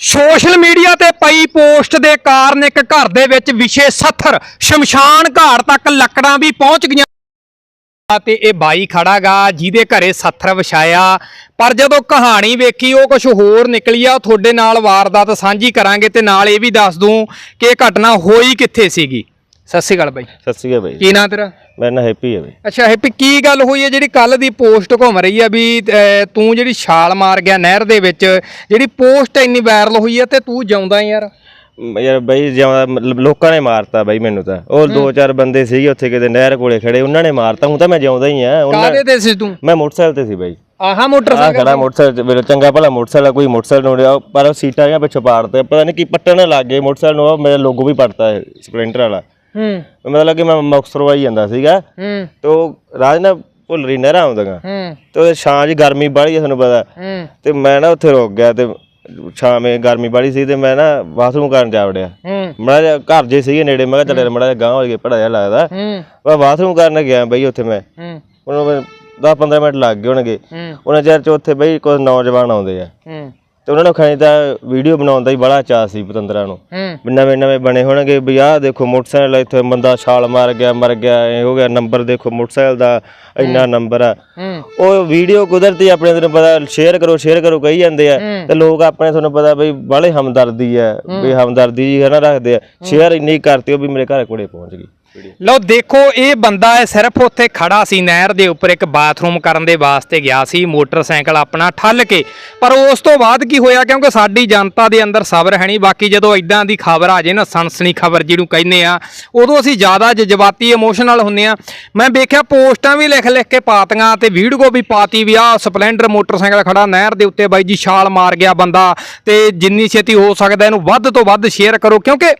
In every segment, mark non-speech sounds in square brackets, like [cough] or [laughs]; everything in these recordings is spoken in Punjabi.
ਸੋਸ਼ਲ ਮੀਡੀਆ ਤੇ ਪਈ ਪੋਸਟ ਦੇ ਕਾਰਨ ਇੱਕ ਘਰ ਦੇ ਵਿੱਚ ਵਿਸ਼ੇ ਸੱਥਰ ਸ਼ਮਸ਼ਾਨ ਘਾਟ ਤੱਕ ਲੱਕੜਾਂ ਵੀ ਪਹੁੰਚ ਗਈਆਂ। ਤੇ ਇਹ ਬਾਈ ਖੜਾਗਾ ਜਿਹਦੇ ਘਰੇ ਸੱਥਰ ਵਿਛਾਇਆ। ਪਰ ਜਦੋਂ ਕਹਾਣੀ ਵੇਖੀ ਉਹ ਕੁਝ ਹੋਰ ਨਿਕਲੀ ਆ। ਤੁਹਾਡੇ ਨਾਲ ਵਾਰਦਾਤ ਸਾਂਝੀ ਕਰਾਂਗੇ ਤੇ ਨਾਲ ਇਹ ਵੀ ਦੱਸ ਦੂੰ ਕਿ ਇਹ ਘਟਨਾ ਹੋਈ ਕਿੱਥੇ ਸੀਗੀ। ਸਤਿ ਸ਼੍ਰੀ ਅਕਾਲ ਬਾਈ। ਸਤਿ ਸ਼੍ਰੀ ਅਕਾਲ ਬਾਈ। ਕੀ ਨਾਂ ਤੇਰਾ? ਮੇਰਾ ਨਾਂ ਹੈਪੀ ਹੈ ਬਾਈ ਅੱਛਾ ਹੈਪੀ ਕੀ ਗੱਲ ਹੋਈ ਹੈ ਜਿਹੜੀ ਕੱਲ ਦੀ ਪੋਸਟ ਘੁੰਮ ਰਹੀ ਆ ਵੀ ਅਹ, ਤੂੰ ਜਿਹੜੀ ਛਾਲ ਮਾਰ ਗਿਆ ਨਹਿਰ ਦੇ ਵਿੱਚ ਜਿਹੜੀ ਪੋਸਟ ਇੰਨੀ ਵਾਇਰਲ ਹੋਈ ਹੈ ਤੇ ਤੂੰ ਜਾਉਂਦਾ ਯਾਰ? ਮ- ਯਾਰ ਬਾਈ ਮਤਲਬ ਲੋਕਾਂ ਨੇ ਮਾਰਤਾ ਬਾਈ ਮੈਨੂੰ ਤਾਂ। ਉਹ ਦੋ ਚਾਰ ਬੰਦੇ ਸੀਗੇ ਉੱਥੇ ਕਿਤੇ ਨਹਿਰ ਕੋਲੇ ਖੜੇ ਉਹਨਾਂ ਨੇ ਮਾਰਤਾ ਹੁਣ ਤਾਂ ਮੈਂ ਜਿਉਂਦਾ ਹੀ ਆ। ਉਹਨਾਂ ਕਾਹਦੇ ਤੇ ਸੀ ਤੂੰ? ਮੈਂ ਮੋਟਰਸਾਈਕਲ ਤੇ ਸੀ ਬਾਈ। ਆਹਾ ਆ ਮੋਟਰਸਾਈਕਲ ਖੜਾ ਮੋਟਰਸਾਈਕਲ ਤੇ ਮੇਰਾ ਚੰਗਾ ਭਲਾ ਮੋਟਰਸਾਈਕਲ ਆ, ਕੋਈ ਮੋਟਰਸਾਈਕਲ ਨੂੰ ਰਿਹਾ ਪਰ ਉਹ ਸੀਟਾਂ ਜਾਂ ਪਿੱਛੇ ਪਾੜਦੇ ਪਤਾ ਨਹੀਂ ਕੀ ਪੱਟਣ ਲੱਗ ਗਏ ਮੋਟਰਸਾਈਕਲ ਨੂੰ ਉਹ ਮੇਰਾ ਲੋਗੋ ਵੀ ਪੜਤਾ ਹੈ ਸਪਲੈਂਡਰ ਵਾਲਾ। ਹੂੰ। ਮਤਲਬ ਕਿ ਮੈਂ ਮੁਕਤਸਰ ਵਾਈ ਜਾਂਦਾ ਸੀਗਾ ਹੂੰ। ਤੇ ਉਹ ਰਾਜ ਨਾ ਭੁੱਲਰੀ ਨਹਿਰਾਂ ਆਉਂਦੀਆਂ ਹੂੰ। ਤੇ ਉਹ ਛਾਂ 'ਚ ਗਰਮੀ ਬਾਹਲੀ ਆ ਤੁਹਾਨੂੰ ਪਤਾ। ਹੂੰ। ਤੇ ਮੈਂ ਨਾ ਉੱਥੇ ਰੁਕ ਗਿਆ ਤੇ ਛਾਵੇਂ ਗਰਮੀ ਬਾਹਲੀ ਸੀ ਤੇ ਮੈਂ ਨਾ ਬਾਥਰੂਮ ਕਰਨ ਜਾ ਵੜਿਆ। ਹੂੰ। ਮੜਾ ਜਿਹਾ ਘਰ ਜੇ ਸੀਗੇ ਨੇੜੇ ਮੈਂ ਕਿਹਾ ਚੱਲ ਮੜਾ ਜਿਹਾ ਗਾਂ ਹੋ ਕੇ ਪੜਾ ਜਿਹਾ ਲੱਗਦਾ। ਹੂੰ। ਮੈਂ ਬਾਥਰੂਮ ਕਰਨ ਗਿਆ ਬਈ ਉੱਥੇ ਮੈਂ। ਹੂੰ। ਉਹਨਾਂ ਨੂੰ 10 15 ਮਿੰਟ ਲੱਗ ਗਏ ਹੋਣਗੇ। ਉਹਨਾਂ ਚਿਰ ਚ ਉੱਥੇ ਬਈ ਕੁਝ ਨੌਜਵਾਨ ਆਉਂਦੇ ਆ। ਹੂੰ। ਤੇ ਉਹਨਾਂ ਨੂੰ ਖਾਣੀ ਤਾਂ ਵੀਡੀਓ ਬਣਾਉਣ ਦਾ ਹੀ ਬੜਾ ਚਾਅ ਸੀ ਪਤੰਦਰਾਂ ਨੂੰ। ਹੂੰ। ਵੀ ਨਵੇਂ ਨਵੇਂ ਬਣੇ ਹੋਣਗੇ ਵੀ ਆਹ ਦੇਖੋ ਮੋਟਰਸਾਈਕਲ ਇੱਥੇ ਬੰਦਾ ਛਾਲ ਮਾਰ ਗਿਆ ਮਰ ਗਿਆ ਇਹ ਹੋ ਗਿਆ ਨੰਬਰ ਦੇਖੋ ਮੋਟਰਸਾਈਕਲ ਦਾ ਇੰਨਾ ਨੰਬਰ ਆ। ਹੂੰ। ਉਹ ਵੀਡੀਓ ਕੁਦਰਤੀ ਆਪਣੇ ਤੈਨੂੰ ਪਤਾ ਸ਼ੇਅਰ ਕਰੋ ਸ਼ੇਅਰ ਕਰੋ ਕਹੀ ਜਾਂਦੇ ਆ। ਤੇ ਲੋਕ ਆਪਣੇ ਤੁਹਾਨੂੰ ਪਤਾ ਬਈ ਬਾਲੇ ਹਮਦਰਦੀ ਆ ਵੀ ਹਮਦਰਦੀ ਜੀ ਹਨਾ ਰੱਖਦੇ ਆ। ਸ਼ੇਅਰ ਇੰਨੀ ਕਰਤੀ ਉਹ ਵੀ ਮੇਰੇ ਘਰ ਕੋਲੇ ਪਹੁੰਚ ਗਈ। ਲਓ, ਦੇਖੋ, ਇਹ ਬੰਦਾ ਹੈ ਸਿਰਫ ਉੱਥੇ ਖੜਾ ਸੀ, ਨਹਿਰ ਦੇ ਉੱਪਰ ਇੱਕ ਬਾਥਰੂਮ ਕਰਨ ਦੇ ਵਾਸਤੇ ਗਿਆ ਸੀ, ਮੋਟਰਸਾਈਕਲ ਆਪਣਾ ਠੱਲ ਕੇ। ਪਰ ਉਸ ਤੋਂ ਬਾਅਦ ਕੀ ਹੋਇਆ? ਕਿਉਂਕਿ ਸਾਡੀ ਜਨਤਾ ਦੇ ਅੰਦਰ ਸਬਰ ਹੈ ਨਹੀਂ। ਬਾਕੀ ਜਦੋਂ ਇਦਾਂ ਦੀ ਖਬਰ ਆ ਜੇ ਨਾ, ਸਨਸਨੀ ਖਬਰ ਜਿਹਨੂੰ ਕਹਿੰਦੇ ਆ, ਉਦੋਂ ਅਸੀਂ ਜ਼ਿਆਦਾ ਜਜ਼ਬਾਤੀ ਇਮੋਸ਼ਨਲ ਹੁੰਨੇ ਆ। ਮੈਂ ਵੇਖਿਆ ਪੋਸਟਾਂ ਵੀ ਲਿਖ ਲਿਖ ਕੇ ਪਾਤੀਆਂ ਤੇ ਵੀਡੀਓ ਵੀ ਪਾਤੀ ਵੀ ਆ ਸਪਲੈਂਡਰ ਮੋਟਰਸਾਈਕਲ ਖੜਾ, ਨਹਿਰ ਦੇ ਉੱਤੇ ਬਾਈ ਜੀ ਛਾਲ ਮਾਰ ਗਿਆ ਬੰਦਾ ਤੇ ਜਿੰਨੀ ਛੇਤੀ ਹੋ ਸਕਦਾ ਇਹਨੂੰ ਵੱਧ ਤੋਂ ਵੱਧ ਸ਼ੇਅਰ ਕਰੋ। ਕਿਉਂਕਿ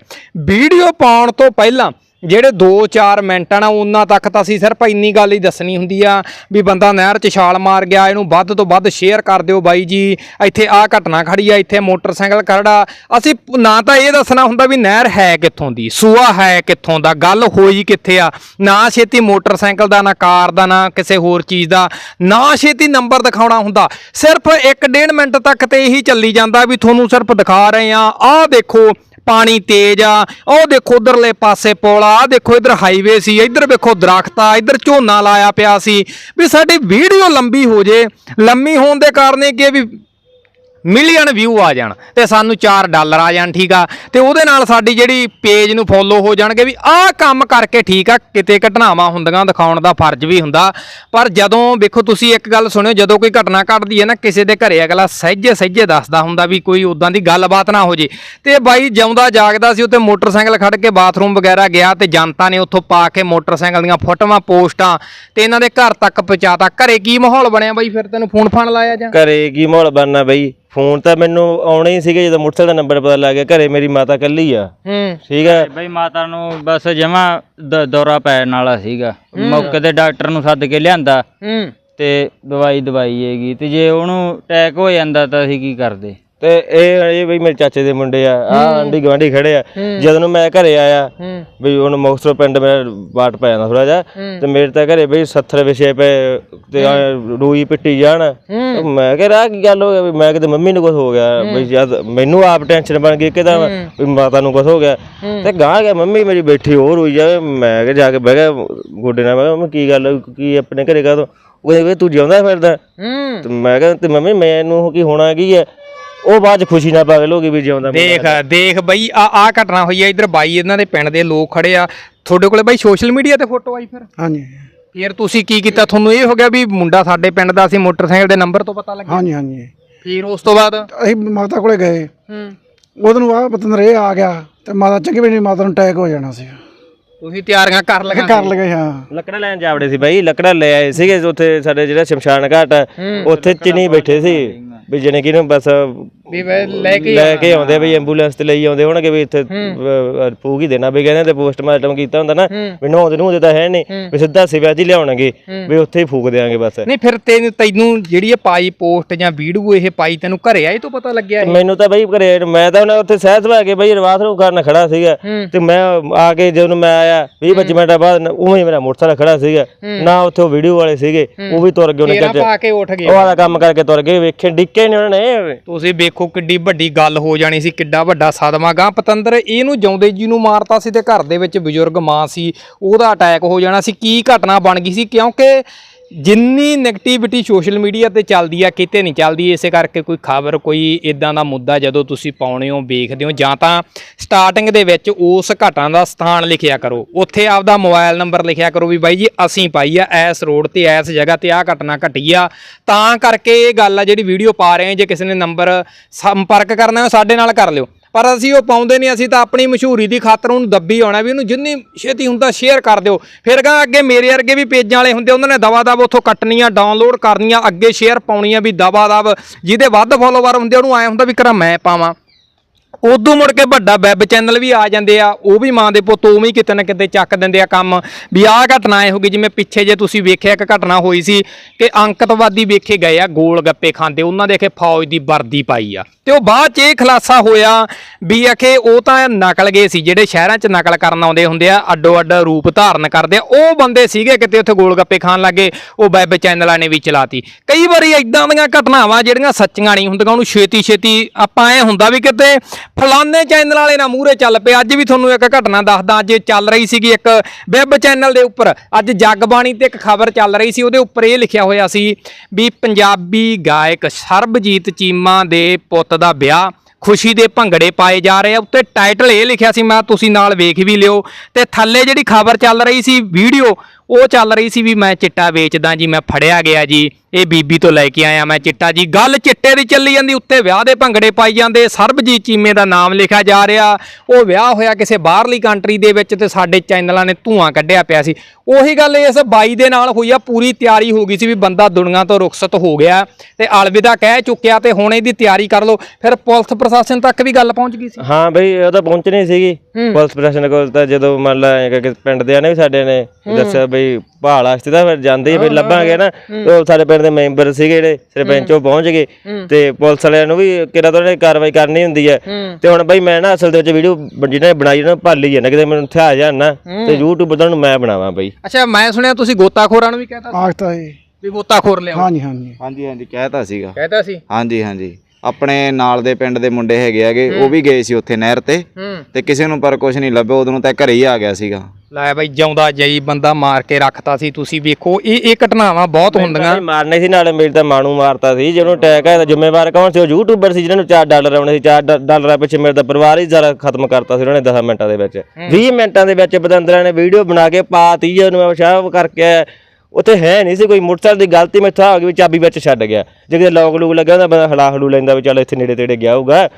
ਵੀਡੀਓ ਪਾਉਣ ਤੋਂ ਪਹਿਲਾਂ ਜਿਹੜੇ 2-4 ਮਿੰਟਾਂ ਨਾਲ ਉਹਨਾਂ ਤੱਕ ਤਾਂ ਅਸੀਂ ਸਿਰਫ ਇੰਨੀ ਗੱਲ ਹੀ ਦੱਸਣੀ ਹੁੰਦੀ ਆ ਵੀ ਬੰਦਾ ਨਹਿਰ 'ਚ ਛਾਲ ਮਾਰ ਗਿਆ, ਇਹਨੂੰ ਵੱਧ ਤੋਂ ਵੱਧ ਸ਼ੇਅਰ ਕਰ ਦਿਓ ਬਾਈ ਜੀ। ਇੱਥੇ ਆਹ ਘਟਨਾ ਖੜੀ ਆ, ਇੱਥੇ ਮੋਟਰਸਾਈਕਲ ਖੜਾ ਅਸੀਂ ਨਾ ਤਾਂ ਇਹ ਦੱਸਣਾ ਹੁੰਦਾ ਵੀ ਨਹਿਰ ਹੈ ਕਿੱਥੋਂ ਦੀ, ਸੂਆ ਹੈ ਕਿੱਥੋਂ ਦਾ, ਗੱਲ ਹੋਈ ਕਿੱਥੇ ਆ। ਨਾ ਛੇਤੀ ਮੋਟਰਸਾਈਕਲ ਦਾ, ਨਾ ਕਾਰ ਦਾ, ਨਾ ਕਿਸੇ ਹੋਰ ਚੀਜ਼ ਦਾ, ਨਾ ਛੇਤੀ ਨੰਬਰ ਦਿਖਾਉਣਾ ਹੁੰਦਾ। ਸਿਰਫ 1.5 ਮਿੰਟ ਤੱਕ ਤੇ ਇਹੀ ਚੱਲੀ ਜਾਂਦਾ ਵੀ ਤੁਹਾਨੂੰ ਸਿਰਫ ਦਿਖਾ ਰਹੇ ਆ। ਆਹ ਦੇਖੋ ਪਾਣੀ ਤੇਜ਼ ਆ। ਉਹ ਦੇਖੋ ਉਧਰਲੇ ਪਾਸੇ ਪੁਲ ਆ। ਆਹ ਦੇਖੋ ਇਧਰ ਹਾਈਵੇ ਸੀ। ਇਧਰ ਵੇਖੋ ਦਰਖਤ ਆ। ਇਧਰ ਝੋਨਾ ਲਾਇਆ ਪਿਆ ਸੀ। ਵੀ ਸਾਡੀ ਵੀਡੀਓ ਲੰਬੀ ਹੋ ਜੇ। ਲੰਮੀ ਹੋਣ ਦੇ ਕਾਰਨ ਇਹ ਕੀ ਹੈ ਵੀ ਮਿਲੀਅਨ ਵਿਊ ਆ ਜਾਣ ਤੇ ਸਾਨੂੰ 4 ਡਾਲਰ ਆ ਜਾਣ, ਠੀਕ ਆ? ਤੇ ਉਹਦੇ ਨਾਲ ਸਾਡੀ ਜਿਹੜੀ ਪੇਜ ਨੂੰ ਫੋਲੋ ਹੋ ਜਾਣਗੇ ਵੀ ਆਹ ਕੰਮ ਕਰਕੇ ਠੀਕ ਆ, ਕਿਤੇ ਘਟਨਾਵਾਂ ਹੁੰਦੀਆਂ, ਦਿਖਾਉਣ ਦਾ ਫਰਜ਼ ਵੀ ਹੁੰਦਾ। ਪਰ ਜਦੋਂ ਵੇਖੋ ਤੁਸੀਂ ਇੱਕ ਗੱਲ ਸੁਣਿਓ, ਜਦੋਂ ਕੋਈ ਘਟਨਾ ਘਟਦੀ ਹੈ ਨਾ, ਕਿਸੇ ਦੇ ਘਰੇ ਅਗਲਾ ਸਹਿਜੇ ਸਹਿਜੇ ਦੱਸਦਾ ਹੁੰਦਾ ਵੀ ਕੋਈ ਉਦਾਂ ਦੀ ਗੱਲਬਾਤ ਨਾ ਹੋ ਜੇ। ਤੇ ਬਾਈ ਜਿਉਂਦਾ ਜਾਗਦਾ ਸੀ ਉੱਤੇ ਮੋਟਰਸਾਈਕਲ ਖੜ ਕੇ ਬਾਥਰੂਮ ਵਗੈਰਾ ਗਿਆ ਤੇ ਜਨਤਾ ਨੇ ਉੱਥੋਂ ਪਾ ਕੇ ਮੋਟਰਸਾਈਕਲ ਦੀਆਂ ਫੋਟੋਆਂ, ਪੋਸਟਾਂ ਤੇ ਇਹਨਾਂ ਦੇ ਘਰ ਤੱਕ ਪਹੁੰਚਾਤਾ ਘਰੇ ਕੀ ਮਾਹੌਲ ਬਣਿਆ ਬਾਈ? ਫਿਰ ਤੈਨੂੰ ਫੋਨ ਫਾਨ ਲਾਇਆ ਜਾਂ? ਘਰੇ ਕੀ ਮਾਹੌਲ ਬਣਨਾ ਬਈ? ਫੋਨ ਤਾਂ ਮੈਨੂੰ ਆਉਣੇ ਹੀ ਸੀਗੇ ਜਦੋਂ ਮੋਟਰਸਾਈਕਲ ਦਾ ਨੰਬਰ ਪਤਾ ਲੱਗ ਗਿਆ ਘਰੇ ਮੇਰੀ ਮਾਤਾ ਇਕੱਲੀ ਆ। ਹੂੰ। ਠੀਕ ਹੈ ਬਈ ਮਾਤਾ ਨੂੰ ਬਸ ਜਮਾ ਦੌਰਾ ਪੈਣ ਵਾਲਾ ਸੀਗਾ। ਮੌਕੇ ਤੇ ਡਾਕਟਰ ਨੂੰ ਸੱਦ ਕੇ ਲਿਆਂਦਾ। ਹੂੰ। ਤੇ ਦਵਾਈ ਦਵਾਈ ਹੈਗੀ ਤੇ ਜੇ ਉਹਨੂੰ ਅਟੈਕ ਹੋ ਜਾਂਦਾ ਤਾਂ ਅਸੀਂ ਕੀ ਕਰਦੇ? ਤੇ ਇਹ ਇਹ ਬਈ ਮੇਰੇ ਚਾਚੇ ਦੇ ਮੁੰਡੇ ਆ ਆ ਆਂਢੀ ਗਵਾਂਢੀ ਖੜੇ ਆ। ਜਦੋਂ ਨੂੰ ਮੈਂ ਘਰੇ ਆਇਆ ਬਈ ਹੁਣ ਮੁਕਤਸਰ ਪਿੰਡ ਮੇਰਾ ਬਾਟ ਪੈ ਜਾਂਦਾ ਥੋੜਾ ਜਿਹਾ ਤੇ ਮੇਰੇ ਤਾਂ ਘਰੇ ਬਈ 70 ਵਿਸ਼ੇ ਪਏ ਤੇ ਰੂਈ ਪਿੱਟੀ ਜਾਣ। ਤੇ ਮੈਂ ਕਿਹਾ ਰਾਹ ਕੀ ਗੱਲ ਹੋ ਗਿਆ? ਵੀ ਮੈਂ ਕਿਤੇ ਮੰਮੀ ਨੂੰ ਕੁਝ ਹੋ ਗਿਆ ਬਈ ਜਦ ਮੈਨੂੰ ਆਪ ਟੈਨਸ਼ਨ ਬਣ ਗਈ ਕਿਦਾਂ ਵੀ ਮਾਤਾ ਨੂੰ ਕੁਝ ਹੋ ਗਿਆ। ਤੇ ਗਾਂ ਗਿਆ ਮੰਮੀ ਮੇਰੀ ਬੈਠੀ ਹੋਰ ਹੋਈ ਜਾਵੇ ਮੈਂ ਕਿਹਾ ਜਾ ਕੇ ਬਹਿ ਗਿਆ ਗੋਡੇ ਨਾਲ ਮੈਂ ਕਿਹਾ ਕੀ ਗੱਲ? ਕੀ ਆਪਣੇ ਘਰੇ ਕਾ ਉਹ ਕਹਿੰਦੇ ਵੀ ਤੂੰ ਜਿਉਂਦਾ ਫਿਰਦਾ। ਹੂੰ। ਤੇ ਮੈਂ ਕਿਹਾ ਤੇ ਮੰਮੀ ਮੈਨੂੰ ਕੀ ਹੋਣਾ ਕੀ ਹੈ? ਉਹ ਬਾਅਦ ਚ ਖੁਸ਼ੀ ਨਾਲ ਪਾਗਲ ਹੋ ਗਈ ਵੀ ਜਿਉਂਦਾ ਦੇਖ ਦੇਖ ਬਈ ਆ ਆ ਘਟਨਾ ਹੋਈ ਆ ਇਧਰ ਬਾਈ ਇਹਨਾਂ ਦੇ ਪਿੰਡ ਦੇ ਲੋਕ ਖੜੇ ਆ। ਤੁਹਾਡੇ ਕੋਲੇ ਬਾਈ ਸੋਸ਼ਲ ਮੀਡੀਆ ਤੇ ਫੋਟੋ ਆਈ ਫਿਰ? ਹਾਂਜੀ। ਫਿਰ ਤੁਸੀਂ ਕੀ ਕੀਤਾ? ਤੁਹਾਨੂੰ ਇਹ ਹੋ ਗਿਆ ਵੀ ਮੁੰਡਾ ਸਾਡੇ ਪਿੰਡ ਦਾ ਸੀ ਮੋਟਰਸਾਈਕਲ ਦੇ ਨੰਬਰ ਤੋਂ ਪਤਾ ਲੱਗਿਆ? ਹਾਂਜੀ ਹਾਂਜੀ। ਫਿਰ ਉਸ ਤੋਂ ਬਾਅਦ? ਅਸੀਂ ਮਾਤਾ ਕੋਲੇ ਗਏ। ਹੂੰ। ਉਹਦੋਂ ਨੂੰ ਆ ਪਤੰਦਰ ਇਹ ਆ ਗਿਆ ਤੇ ਮਾਤਾ ਚੰਗੀ ਵੀ ਨਹੀਂ ਮਾਤਾ ਨੂੰ ਅਟੈਕ ਹੋ ਜਾਣਾ ਸੀ। ਤੁਸੀਂ ਤਿਆਰੀਆਂ ਕਰ ਲਗਾ ਕਰ ਲਗੇ ਹਾਂ। ਲੱਕੜਾਂ ਲੈਣ ਜਾਵੜੇ ਸੀ ਬਾਈ ਲੱਕੜਾਂ ਲੈ ਆਏ ਸੀਗੇ ਉੱਥੇ ਸਾਡੇ ਜਿਹੜਾ ਸ਼ਮਸ਼ਾਨ ਘਾਟ ਉੱਥੇ ਚਿਨੀ ਬੈਠੇ ਸੀ। ਵੀ ਜਣੇ ਕਿ ਨੂੰ ਬਸ ਵੀ ਲੈ ਕੇ ਲੈ ਕੇ ਆਉਂਦੇ ਬਈ ਐਂਬੂਲੈਂਸ ਤੇ ਲਈ ਆਉਂਦੇ ਹੋਣਗੇ ਵੀ ਇੱਥੇ ਅਹ, ਫੂਕ ਹੀ ਦੇਣਾ ਵੀ ਕਹਿੰਦੇ ਤੇ ਪੋਸਟਮਾਰਟਮ ਕੀਤਾ ਹੁੰਦਾ ਨਾ ਵੀ ਨਹਾਉਂਦੇ ਨੂੰ ਤਾਂ ਹੈ ਨਹੀਂ ਵੀ ਸਿੱਧਾ ਸਿਵਿਆ ਜੀ ਲਿਆਉਣਗੇ ਵੀ ਉੱਥੇ ਹੀ ਫੂਕ ਦੇਾਂਗੇ ਬਸ। ਨਹੀਂ ਫਿਰ ਤੈਨੂੰ ਤੈਨੂੰ ਜਿਹੜੀ ਇਹ ਪਾਈ ਪੋਸਟ ਜਾਂ ਵੀਡੀਓ ਇਹ ਪਾਈ ਤੈਨੂੰ ਘਰੇ ਆਏ ਤੋਂ ਪਤਾ ਲੱਗਿਆ ਇਹ? ਮੈਨੂੰ ਤਾਂ ਬਈ ਘਰੇ ਮੈਂ ਤਾਂ ਉਹਨਾਂ ਉੱਥੇ ਸਹਿਜ ਭਾ ਕੇ ਬਈ ਬਾਥਰੂਮ ਕਰਨ ਖੜਾ ਸੀਗਾ। ਤੇ ਮੈਂ ਆ ਕੇ ਜਦੋਂ ਮੈਂ ਆਇਆ 20 25 ਮਿੰਟਾਂ ਬਾਅਦ ਉਵੇਂ ਹੀ ਮੇਰਾ ਮੋਟਰਸਾਈਕਲ ਖੜਾ ਸੀਗਾ। ਨਾ ਉੱਥੇ ਉਹ ਵੀਡੀਓ ਵਾਲੇ ਸੀਗੇ ਉਹ ਵੀ ਤੁਰ ਗਏ ਉਹਨੇ ਤੇਰਾ ਚੱਜ ਪਾ ਕੇ ਉੱਠ ਗਏ। ਉਹ ਵਾਲਾ ਕੰਮ ਕਰਕੇ ਤੁਰ ਗਏ ਵੇਖੇ ਡਿੱਕੇ ਦੇਖਿਆ ਨਹੀਂ ਉਹਨਾਂ ਨੇ। ਤੁਸੀਂ ਵੇਖੋ ਕਿੱਡੀ ਵੱਡੀ ਗੱਲ ਹੋ ਜਾਣੀ ਸੀ, ਕਿੱਡਾ ਵੱਡਾ ਸਦਮਾ ਗਾਂ। ਪਤੰਦਰ, ਇਹਨੂੰ ਜਿਉਂਦੇ ਜੀ ਨੂੰ ਮਾਰਤਾ ਸੀ ਤੇ ਘਰ ਦੇ ਵਿੱਚ ਬਜ਼ੁਰਗ ਮਾਂ ਸੀ, ਉਹਦਾ ਅਟੈਕ ਹੋ ਜਾਣਾ ਸੀ। ਕੀ ਘਟਨਾ ਬਣ ਗਈ ਸੀ? ਕਿਉਂਕਿ ਜਿੰਨੀ 네ਗੇਟਿਵਿਟੀ ਸੋਸ਼ਲ ਮੀਡੀਆ ਤੇ ਚੱਲਦੀ ਆ, ਕਿਤੇ ਨਹੀਂ ਚੱਲਦੀ, ਇਸੇ ਕਰਕੇ ਕੋਈ ਖਬਰ, ਕੋਈ ਇਦਾਂ ਦਾ ਮੁੱਦਾ ਜਦੋਂ ਤੁਸੀਂ ਪਾਉਣੇ ਹੋ, ਵੇਖਦੇ ਹੋ, ਜਾਂ ਤਾਂ ਸਟਾਰਟਿੰਗ ਦੇ ਵਿੱਚ ਉਸ ਘਟਨਾ ਦਾ ਸਥਾਨ ਲਿਖਿਆ ਕਰੋ। ਉੱਥੇ ਆਪਦਾ ਮੋਬਾਈਲ ਨੰਬਰ ਲਿਖਿਆ ਕਰੋ ਵੀ ਬਾਈ ਜੀ, ਅਸੀਂ ਪਾਈ ਆ ਇਸ ਰੋਡ ਤੇ, ਇਸ ਜਗ੍ਹਾ ਤੇ, ਆਹ ਘਟਨਾ ਘਟੀ ਆ। ਤਾਂ ਕਰਕੇ ਇਹ ਗੱਲ ਆ ਜਿਹੜੀ ਵੀਡੀਓ ਪਾ ਰਹੇ ਹਾਂ ਜੇ ਕਿਸੇ ਨੇ ਨੰਬਰ ਸੰਪਰਕ ਕਰਨਾ ਹੈ ਸਾਡੇ ਨਾਲ ਕਰ ਲਿਓ। ਪਰ ਅਸੀਂ ਉਹ ਪਾਉਂਦੇ ਨਹੀਂ, ਅਸੀਂ ਤਾਂ ਆਪਣੀ ਮਸ਼ਹੂਰੀ ਦੀ ਖਾਤਰ ਉਹਨੂੰ ਦੱਬੀ ਆਉਣਾ ਵੀ ਉਹਨੂੰ ਜਿੰਨੀ ਛੇਤੀ ਹੁੰਦਾ ਸ਼ੇਅਰ ਕਰ ਦਿਓ। ਫਿਰ ਗਾ ਅੱਗੇ ਮੇਰੇ ਵਰਗੇ ਵੀ ਪੇਜਾਂ ਵਾਲੇ ਹੁੰਦੇ, ਉਹਨਾਂ ਨੇ ਦਵਾ ਦਵ ਉੱਥੋਂ ਕੱਟਣੀਆਂ ਡਾਊਨਲੋਡ ਕਰਨੀਆਂ, ਅੱਗੇ ਸ਼ੇਅਰ ਪਾਉਣੀਆਂ ਵੀ ਦਵਾ ਦਵ ਜਿਹਦੇ ਵੱਧ ਫੋਲੋਵਰ ਹੁੰਦੇ, ਉਹਨੂੰ ਐ ਹੁੰਦਾ ਵੀ ਕਰਾਂ ਮੈਂ ਪਾਵਾਂ। ਉਦੋਂ ਮੁੜ ਕੇ ਵੱਡਾ ਵੈਬ ਚੈਨਲ ਵੀ ਆ ਜਾਂਦੇ ਆ, ਉਹ ਵੀ ਮਾਂ ਦੇ ਪੁੱਤ ਉਵੇਂ ਹੀ ਕਿਤੇ ਨਾ ਕਿਤੇ ਚੱਕ ਦਿੰਦੇ ਆ ਕੰਮ। ਵੀ ਆਹ ਘਟਨਾ ਇਹ ਹੋ ਗਈ ਜਿਵੇਂ ਪਿੱਛੇ ਜੇ ਤੁਸੀਂ ਵੇਖਿਆ ਇੱਕ ਘਟਨਾ ਹੋਈ ਸੀ ਕਿ ਅੰਕਤਵਾਦੀ ਵੇਖੇ ਗਏ ਆ ਗੋਲ ਗੱਪੇ ਖਾਂਦੇ, ਉਹਨਾਂ ਦੇ ਕੇ ਫੌਜ ਦੀ ਵਰਦੀ ਪਾਈ ਆ। ਤੇ ਉਹ ਬਾਅਦ ਚ ਇਹ ਖੁਲਾਸਾ ਹੋਇਆ ਵੀ ਆਖੇ ਉਹ ਤਾਂ ਨਕਲ ਗਏ ਸੀ, ਜਿਹੜੇ ਸ਼ਹਿਰਾਂ 'ਚ ਨਕਲ ਕਰਨ ਆਉਂਦੇ ਹੁੰਦੇ ਆ ਅੱਡੋ ਅੱਡ ਰੂਪ ਧਾਰਨ ਕਰਦੇ ਆ। ਉਹ ਬੰਦੇ ਸੀਗੇ ਕਿਤੇ ਉੱਥੇ ਗੋਲ ਗੱਪੇ ਖਾਣ ਲੱਗੇ, ਉਹ ਵੈਬ ਚੈਨਲਾਂ ਨੇ ਵੀ ਚਲਾਤੀ। ਕਈ ਵਾਰੀ ਇਦਾਂ ਦੀਆਂ ਘਟਨਾਵਾਂ ਜਿਹੜੀਆਂ ਸੱਚੀਆਂ ਨਹੀਂ ਹੁੰਦੀਆਂ, ਉਹਨੂੰ ਛੇਤੀ ਛੇਤੀ ਆਪਾਂ ਐ ਹੁੰਦਾ ਵੀ ਕਿਤੇ ਫਲਾਣੇ ਚੈਨਲ ਵਾਲੇ ਨਾ ਮੂਹਰੇ ਚੱਲ ਪਏ। ਅੱਜ ਵੀ ਤੁਹਾਨੂੰ ਇੱਕ ਘਟਨਾ ਦੱਸਦਾ, ਅੱਜ ਚੱਲ ਰਹੀ ਸੀਗੀ ਇੱਕ ਵੈਬ ਚੈਨਲ ਦੇ ਉੱਪਰ। ਅੱਜ ਜਗਬਾਣੀ ਤੇ ਇੱਕ ਖਬਰ ਚੱਲ ਰਹੀ ਸੀ, ਉਹਦੇ ਉੱਪਰ ਇਹ ਲਿਖਿਆ ਹੋਇਆ ਸੀ ਵੀ ਪੰਜਾਬੀ ਗਾਇਕ ਸਰਬਜੀਤ ਚੀਮਾ ਦੇ ਪੁੱਤ ਦਾ ਵਿਆਹ ਖੁਸ਼ੀ ਦੇ ਭੰਗੜੇ ਪਾਏ ਜਾ ਰਹੇ ਆ। ਉੱਤੇ ਟਾਈਟਲ ਇਹ ਲਿਖਿਆ ਸੀ, ਮੈਂ ਤੁਸੀਂ ਨਾਲ ਵੇਖ ਵੀ ਲਿਓ। ਤੇ ਥੱਲੇ ਜਿਹੜੀ ਖਬਰ ਚੱਲ ਰਹੀ ਸੀ ਵੀਡੀਓ ਉਹ ਚੱਲ ਰਹੀ ਸੀ ਵੀ ਮੈਂ ਚਿੱਟਾ ਵੇਚਦਾ ਜੀ ਮੈਂ ਫੜਿਆ ਗਿਆ ਜੀ ਇਹ ਬੀਬੀ ਤੋਂ ਲੈ ਕੇ ਆਇਆ ਮੈਂ ਚਿੱਟਾ ਜੀ। ਗੱਲ ਚਿੱਟੇ ਦੀ ਚੱਲੀ ਜਾਂਦੀ ਉੱਤੇ ਵਿਆਹ ਦੇ ਭੰਗੜੇ ਪਾਈ ਜਾਂਦੇ ਸਰਬਜੀਤ ਚੀਮੇ ਦਾ ਨਾਮ ਲਿਖਿਆ ਜਾ ਰਿਹਾ। ਉਹ ਵਿਆਹ ਹੋਇਆ ਕਿਸੇ ਬਾਹਰਲੀ ਕੰਟਰੀ ਦੇ ਵਿੱਚ ਤੇ ਸਾਡੇ ਚੈਨਲਾਂ ਨੇ ਧੂਆਂ ਕੱਢਿਆ ਪਿਆ ਸੀ। ਉਹੀ ਗੱਲ ਇਸ ਬਾਈ ਦੇ ਨਾਲ ਹੋਈ ਆ ਪੂਰੀ ਤਿਆਰੀ ਹੋ ਗਈ ਸੀ ਵੀ ਬੰਦਾ ਦੁਨੀਆ ਤੋਂ ਰੁਖਸਤ ਹੋ ਗਿਆ ਤੇ ਅਲਵਿਦਾ ਕਹਿ ਚੁੱਕਿਆ ਤੇ ਹੁਣ ਇਹਦੀ ਤਿਆਰੀ ਕਰ ਲਓ। ਫਿਰ ਪੁਲਿਸ ਪ੍ਰਸ਼ਾਸਨ ਤੱਕ ਵੀ ਗੱਲ ਪਹੁੰਚ ਗਈ ਸੀ? ਹਾਂ ਬਈ ਉਹ ਤਾਂ ਪਹੁੰਚਣੀ ਸੀਗੀ। ਪੁਲਿਸ ਪ੍ਰਸ਼ਾਸਨ ਕੋਲ ਤਾਂ ਜਦੋਂ ਮੰਨ ਲਾ ਕਿ ਪਿੰਡ ਦੇ ਨੇ ਵੀ ਸਾਡੇ ਨੇ ਦੱਸਿਆ ਬਈ ਭਾਲ ਵਾਸਤੇ ਤਾਂ ਫਿਰ ਜਾਂਦੇ ਹੀ ਬਈ ਲੱਭਾਂਗੇ ਨਾ। ਉਹ ਸਾਡੇ ਪਿੰਡ ਦੇ ਮੈਂਬਰ ਸੀਗੇ ਜਿਹੜੇ ਸਰਪੰਚ ਉਹ ਪਹੁੰਚ ਗਏ ਤੇ ਪੁਲਿਸ ਵਾਲਿਆਂ ਨੂੰ ਵੀ ਕਿਹੜਾ ਤੋਂ ਨੇ ਕਾਰਵਾਈ ਕਰਨੀ ਹੁੰਦੀ ਹੈ। ਤੇ ਹੁਣ ਬਈ ਮੈਂ ਨਾ ਅਸਲ ਦੇ ਵਿੱਚ ਵੀਡੀਓ ਜਿਹਨੇ ਬਣਾਈ ਨਾ ਭਾਲੀ ਜਾਂਦਾ ਕਿਤੇ ਮੈਨੂੰ ਥਿਆ ਜਾਣਾ ਤੇ YouTube ਤੋਂ ਨੂੰ ਮੈਂ ਬਣਾਵਾਂ ਬਈ। ਅੱਛਾ ਮੈਂ ਸੁਣਿਆ ਤੁਸੀਂ ਗੋਤਾਖੋਰਾਂ ਨੂੰ ਵੀ ਕਹਿਤਾ ਆਖਤਾ ਜੀ ਵੀ ਗੋਤਾਖੋਰ ਲਿਆਓ। ਹਾਂਜੀ ਹਾਂਜੀ। ਹਾਂਜੀ ਹਾਂਜੀ ਕਹਿਤਾ ਸੀਗਾ। ਕਹਿਤਾ ਸੀ? ਹਾਂਜੀ ਹਾਂਜੀ। ਆਪਣੇ ਨਾਲ ਦੇ ਪਿੰਡ ਦੇ ਮੁੰਡੇ ਹੈਗੇ ਹੈਗੇ ਉਹ ਵੀ ਗਏ ਸੀ ਉੱਥੇ ਨਹਿਰ ਤੇ। ਹੂੰ। ਤੇ ਕਿਸੇ ਨੂੰ ਪਰ ਕੁਝ ਨਹੀਂ ਲੱਭਿਆ ਉਦੋਂ ਤਾਂ ਘਰੇ ਹੀ ਆ ਗਿਆ ਸੀਗਾ। ਲੈ ਬਈ ਜਿਉਂਦਾ ਜਈ ਬੰਦਾ ਮਾਰ ਕੇ ਰੱਖਤਾ ਸੀ ਤੁਸੀਂ ਵੇਖੋ ਇਹ ਇਹ ਘਟਨਾਵਾਂ ਬਹੁਤ ਹੁੰਦੀਆਂ। ਮਾਰਨੇ ਸੀ ਨਾਲੇ ਮੇਰੀ ਤਾਂ ਮਾਣੂ ਮਾਰਤਾ ਸੀ ਜਿਹਨੂੰ ਅਟੈਕ ਆਇਆ ਤਾਂ ਜ਼ਿੰਮੇਵਾਰ ਕੌਣ ਸੀ? ਉਹ ਯੂਟਿਊਬਰ ਸੀ ਜਿਹਨਾਂ ਨੂੰ 4 ਡਾਲਰ ਆਉਣੇ ਸੀ 4 ਡਾਲਰਾਂ ਪਿੱਛੇ ਮੇਰੇ ਤਾਂ ਪਰਿਵਾਰ ਹੀ ਸਾਰਾ ਖਤਮ ਕਰਤਾ ਸੀ ਉਹਨਾਂ ਨੇ 10 ਮਿੰਟਾਂ ਦੇ ਵਿੱਚ। 20 ਮਿੰਟਾਂ ਦੇ ਵਿੱਚ ਬਦੰਦਰਾਂ ਨੇ ਵੀਡੀਓ ਬਣਾ ਕੇ ਪਾਤੀ ਉਹਨੂੰ ਮੈਂ ਸ਼ਾਹ ਕਰਕੇ ਆਇਆ। ਉੱਥੇ ਹੈ ਨਹੀਂ ਸੀ ਕੋਈ ਮੋਟਰਸਾਈਕਲ ਦੀ ਗਲਤੀ ਆ ਗਈ ਵੀ ਚਾਬੀ ਵਿੱਚ ਛੱਡ ਗਿਆ। ਜੇ ਕਿਤੇ ਲੋਕ ਲੂਕ ਲੱਗਿਆ ਹੁੰਦਾ ਬੰਦਾ ਹਲਾ ਹਲੂ ਲੈਂਦਾ ਵੀ ਚੱਲ ਇੱਥੇ ਨੇੜੇ ਤੇੜੇ ਗਿਆ ਹੋਊਗਾ।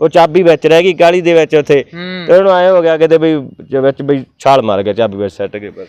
ਉਹ ਚਾਬੀ ਵਿੱਚ ਰਹਿ ਗਈ ਕਾਲੀ ਦੇ ਵਿੱਚ ਉੱਥੇ। ਤੇ ਉਹਨੂੰ ਆਏ ਹੋ ਗਿਆ ਕਿਤੇ ਜੇ ਵਿੱਚ ਬਈ ਛਾਲ ਮਾਰ ਗਿਆ ਚਾਬੀ ਵਿੱਚ ਸੱਟ ਕੇ ਬਸ।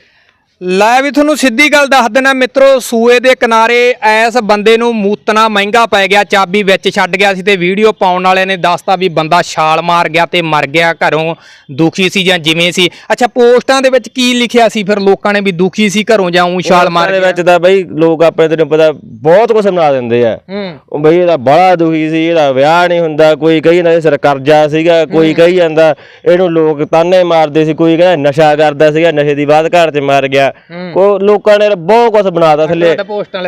ਲੈ ਵੀ ਤੁਹਾਨੂੰ ਸਿੱਧੀ ਗੱਲ ਦੱਸ ਦੇਣਾ ਮਿੱਤਰੋ ਸੂਏ ਦੇ ਕਿਨਾਰੇ ਐਸ ਬੰਦੇ ਨੂੰ ਮੂਤਣਾ ਮਹਿੰਗਾ ਪੈ ਗਿਆ ਚਾਬੀ ਵਿੱਚ ਛੱਡ ਗਿਆ ਸੀ ਤੇ ਵੀਡੀਓ ਪਾਉਣ ਵਾਲੇ ਨੇ ਦੱਸਤਾ ਵੀ ਬੰਦਾ ਛਾਲ ਮਾਰ ਗਿਆ ਤੇ ਮਰ ਗਿਆ ਘਰੋਂ ਦੁਖੀ ਸੀ ਜਾਂ ਜਿਵੇਂ ਸੀ। ਅੱਛਾ ਪੋਸਟਾਂ ਦੇ ਵਿੱਚ ਕੀ ਲਿਖਿਆ ਸੀ ਫਿਰ ਲੋਕਾਂ ਨੇ ਵੀ ਦੁਖੀ ਸੀ ਘਰੋਂ ਜਾਂ ਊਂ ਛਾਲ ਮਾਰ ਦੇ ਗਿਆ? ਵਿੱਚ ਤਾਂ ਬਈ ਲੋਕ ਆਪਣੇ ਤੈਨੂੰ ਪਤਾ ਬਹੁਤ ਕੁਝ ਬਣਾ ਦਿੰਦੇ ਆ। ਹੂੰ। ਉਹ ਬਈ ਇਹਦਾ ਬੜਾ ਦੁਖੀ ਸੀ ਇਹਦਾ ਵਿਆਹ ਨਹੀਂ ਹੁੰਦਾ ਕੋਈ ਕਹੀ ਜਾਂਦਾ ਸਿਰ ਕਰਜ਼ਾ ਸੀਗਾ ਕੋਈ ਕਹੀ ਜਾਂਦਾ ਇਹਨੂੰ ਲੋਕ ਤਾਨੇ ਮਾਰਦੇ ਸੀ ਕੋਈ ਕਹਿੰਦਾ ਨਸ਼ਾ ਕਰਦਾ ਸੀਗਾ ਨਸ਼ੇ ਦੀ ਬਾਤ ਘਰ 'ਚ ਮਰ ਗਿਆ। ਕੋ ਲੋਕਾਂ ਨੇ ਬਹੁਤ ਕੁਝ ਬਣਾਤਾ ਥੱਲੇ। ਅੱਡ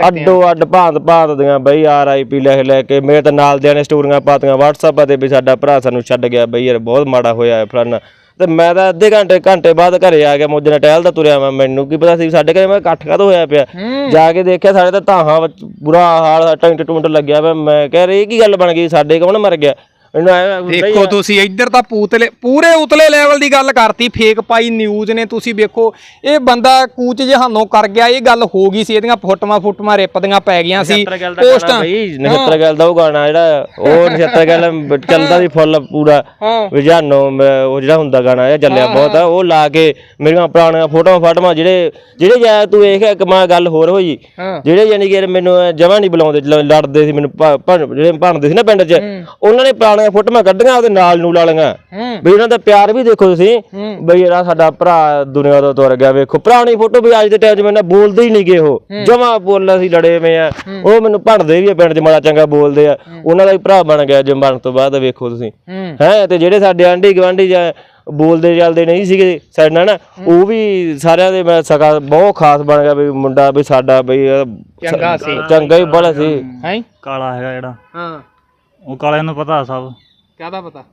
ਅੱਡੋ ਭਾਂਤ ਭਾਂਤ ਦੀਆਂ ਬਈ ਆਰਆਈਪੀ ਲਿਖ ਲੈ ਕੇ ਮੇਰੇ ਤਾਂ ਨਾਲ ਦਿਆਂ ਨੇ ਸਟੋਰੀਆਂ ਪਾਤੀਆਂ। WhatsApp ਤੇ ਵੀ ਸਾਡਾ ਭਰਾ ਸਾਨੂੰ ਛੱਡ ਗਿਆ ਬਈ ਯਾਰ ਬਹੁਤ ਮਾੜਾ ਹੋਇਆ ਹੈ ਫਲਾਨਾ। ਤੇ ਮੈਂ ਤਾਂ ਅੱਧੇ ਘੰਟੇ ਘੰਟੇ ਬਾਅਦ ਘਰੇ ਆ ਗਿਆ ਮੋਜੇ ਨਾਲ ਟਹਿਲਦਾ ਤੁਰਿਆ ਮੈਂ। ਮੈਨੂੰ ਕੀ ਪਤਾ ਸੀ ਸਾਡੇ ਘਰੇ ਮੈਂ ਇਕੱਠ ਕਾਹਤੋਂ ਹੋਇਆ ਪਿਆ। ਜਾ ਕੇ ਦੇਖਿਆ ਸਾਡੇ ਤਾਂ ਧਾਹਾਂ ਬੁਰਾ ਹਾਲ ਟੈਂਟ ਟੁੰਟ ਲੱਗਿਆ ਪਿਆ। ਮੈਂ ਕਹਿ ਰਹੀ ਇਹ ਕੀ ਗੱਲ ਬਣ ਗਈ? ਸਾਡੇ ਕੌਣ ਮਰ ਗਿਆ? ਦੇਖੋ। ਤੁਸੀਂ ਇੱਧਰ ਤਾਂ ਪੂਤਲੇ ਪੂਰੇ ਉਤਲੇ ਲੈਵਲ ਦੀ ਗੱਲ ਕਰਤੀ ਫੇਕ ਪਾਈ ਨਿਊਜ਼ ਨੇ ਤੁਸੀਂ ਵੇਖੋ ਇਹ ਬੰਦਾ ਕੂਚ ਜਹਾਨੋਂ ਕਰ ਗਿਆ ਇਹ ਗੱਲ ਹੋ ਗਈ ਸੀ ਇਹਦੀਆਂ ਫੋਟੋਆਂ ਫੋਟੋਆਂ ਰਿਪਦੀਆਂ ਪੈ ਗਈਆਂ ਸੀ ਪੋਸਟਾਂ ਬਈ ਗੱਲ ਦਾ ਉਹ ਗਾਣਾ ਜਿਹੜਾ ਉਹ ਨਛੱਤਰ ਗੱਲ [laughs] ਚੱਲਦਾ ਸੀ ਫੁੱਲ ਪੂਰਾ। ਵਿਜਾਨੋ ਉਹ ਜਿਹੜਾ ਹੁੰਦਾ ਗਾਣਾ ਇਹ ਚੱਲਿਆ ਬਹੁਤ ਆ ਉਹ ਲਾ ਕੇ ਮੇਰੀਆਂ ਪੁਰਾਣੀਆਂ ਫੋਟੋਆਂ ਫਾਟੋਆਂ ਜਿਹੜੇ ਜਿਹੜੇ ਜਾਂ ਤੂੰ ਵੇਖ ਇੱਕ ਮਾਂ ਗੱਲ ਹੋਰ ਹੋਈ। ਜਿਹੜੇ ਯਾਨੀ ਕਿ ਮੈਨੂੰ ਜਮਾ ਨਹੀਂ ਬੁਲਾਉਂਦੇ ਲੜਦੇ ਸੀ ਮੈਨੂੰ ਜਿਹੜੇ ਭਣਦੇ ਸੀ ਨਾ ਪਿੰਡ 'ਚ ਉਹਨਾਂ ਨੇ ਪੁਰਾਣੀਆਂ ਫੋਟੋਆਂ ਕੱਢੀਆਂ ਉਹਦੇ ਨਾਲ ਨੂੰ ਲਾ ਲਈਆਂ ਹੂੰ। ਬਈ ਉਹਨਾਂ ਦਾ ਪਿਆਰ ਵੀ ਦੇਖੋ ਤੁਸੀਂ। ਬਈ ਜਿਹੜਾ ਸਾਡਾ ਭਰਾ ਦੁਨੀਆ ਤੋਂ ਤੁਰ ਗਿਆ ਵੇਖੋ। ਪੁਰਾਣੀ ਫੋਟੋ ਵੀ ਅੱਜ ਦੇ ਟਾਈਮ 'ਚ ਮੈਨੂੰ ਬੋਲਦੇ ਹੀ ਨਹੀਂ ਗਏ ਉਹ ਜਮਾ ਬੋਲਣਾ ਸੀ ਲੜੇ ਹੋਏ ਆ। ਉਹ ਮੈਨੂੰ ਭਣਦੇ ਵੀ ਆ ਪਿੰਡ 'ਚ ਮਾੜਾ ਚੰਗਾ ਬੋਲਦੇ ਆ। ਉਹਨਾਂ ਦਾ ਹੀ ਭਰਾ ਬਣ ਗਿਆ ਜੇ ਮਰਨ ਤੋਂ ਬਾਅਦ ਵੇਖੋ ਤੁਸੀਂ। ਹੂੰ। ਤੇ ਜਿਹੜੇ ਸਾਡੇ ਆਂਢੀ ਗਵਾਂਢੀ ਜਾਂ ਬੋਲਦੇ ਚੱਲਦੇ ਨਹੀਂ ਸੀਗੇ ਸਾਡੇ ਨਾਲ ਨਾ ਉਹ ਵੀ ਸਾਰਿਆਂ ਦੇ ਮੈਂ ਸਕਾ ਬਹੁਤ ਖਾਸ ਬਣ ਗਿਆ ਵੀ ਮੁੰਡਾ ਵੀ ਸਾਡਾ ਵੀ ਅਹ, ਚੰਗਾ ਸੀ। ਚੰਗਾ ਹੀ ਬੜਾ ਸੀ। ਹੈ? ਕਾਲਾ ਹੈਗਾ ਜਿਹੜਾ। ਹਾਂ। ਉਹ ਕਾਲੇ ਨੂੰ ਪਤਾ ਸਭ। ਕਾਹਦਾ ਪਤਾ?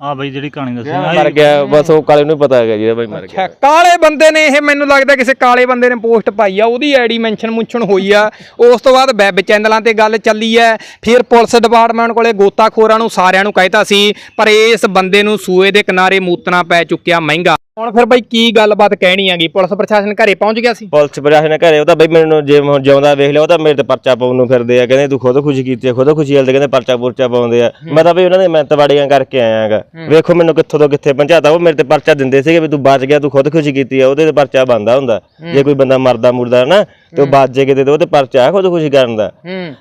ਆ ਬਈ ਜਿਹੜੀ ਕਹਾਣੀ ਦੱਸੀ ਮਰ ਗਿਆ ਬਸ ਉਹ ਕਾਲੇ ਨੂੰ ਹੀ ਪਤਾ ਹੈਗਾ ਜੀ ਬਈ ਮਰ ਗਿਆ। ਅੱਛਾ ਕਾਲੇ ਬੰਦੇ ਨੇ ਇਹ ਮੈਨੂੰ ਲੱਗਦਾ ਕਿਸੇ ਕਾਲੇ ਬੰਦੇ ਨੇ ਪੋਸਟ ਪਾਈ ਆ ਉਹਦੀ ਆਈਡੀ ਮੈਂਸ਼ਨ ਮੁੰਸ਼ਨ ਹੋਈ ਆ। ਉਸ ਤੋਂ ਬਾਅਦ ਵੈਬ ਚੈਨਲਾਂ ਤੇ ਗੱਲ ਚੱਲੀ ਐ ਫਿਰ ਪੁਲਿਸ ਡਿਪਾਰਟਮੈਂਟ ਕੋਲੇ ਗੋਤਾਖੋਰਾਂ ਨੂੰ ਸਾਰਿਆਂ ਨੂੰ ਕਹਿਤਾ ਸੀ ਪਰ ਇਸ ਬੰਦੇ ਨੂੰ ਸੂਏ ਦੇ ਕਿਨਾਰੇ ਮੂਤਣਾ ਪੈ ਚੁੱਕਿਆ ਮਹਿੰਗਾ। ਹੁਣ ਫਿਰ ਬਈ ਕੀ ਗੱਲਬਾਤ ਕਹਿਣੀ ਹੈਗੀ? ਪੁਲਿਸ ਪ੍ਰਸ਼ਾਸਨ ਘਰੇ ਪਹੁੰਚ ਗਿਆ ਸੀ? ਪੁਲਿਸ ਪ੍ਰਸ਼ਾਸਨ ਘਰੇ ਉਹ ਤਾਂ ਬਈ ਮੈਨੂੰ ਜੇ ਹੁਣ ਜਿਉਂਦਾ ਵੇਖ ਲਿਆ ਉਹ ਤਾਂ ਮੇਰੇ ਤੇ ਪਰਚਾ ਪਾਉਣ ਨੂੰ ਫਿਰਦੇ ਆ ਕਹਿੰਦੇ ਤੂੰ ਖੁਦ ਖੁਸ਼ੀ ਕੀਤੀ ਆ ਖੁਦ ਖੁਸ਼ੀ ਵਾਲੇ ਕਹਿੰਦੇ ਪਰਚਾ ਪੁਰਚਾ ਪਾਉਂਦੇ ਆ। ਮੈਂ ਤਾਂ ਬਈ ਉਹਨਾਂ ਦੇ ਮਿਹਨਤਵਾੜੀਆਂ ਕਰਕੇ ਆਇਆ ਹੈਗਾ। ਵੇਖੋ ਮੈਨੂੰ ਕਿੱਥੋਂ ਤੋਂ ਕਿੱਥੇ ਪਹੁੰਚਾਤਾ ਉਹ ਮੇਰੇ ਤੇ ਪਰਚਾ ਦਿੰਦੇ ਸੀਗੇ ਵੀ ਤੂੰ ਬਚ ਗਿਆ ਤੂੰ ਖੁਦ ਖੁਸ਼ੀ ਕੀਤੀ ਆ ਉਹਦੇ ਤੇ ਪਰਚਾ ਬੰਦਾ ਹੁੰਦਾ। ਜੇ ਕੋਈ ਬੰਦਾ ਮਰਦਾ ਮੁਰਦਾ ਨਾ ਤੇ ਉਹ ਬਚ ਜੇ ਕਿਤੇ ਤੇ ਉਹ ਤੇ ਪਰਚਾ ਹੈ ਖੁਦ ਖੁਸ਼ੀ ਕਰਨ ਦਾ।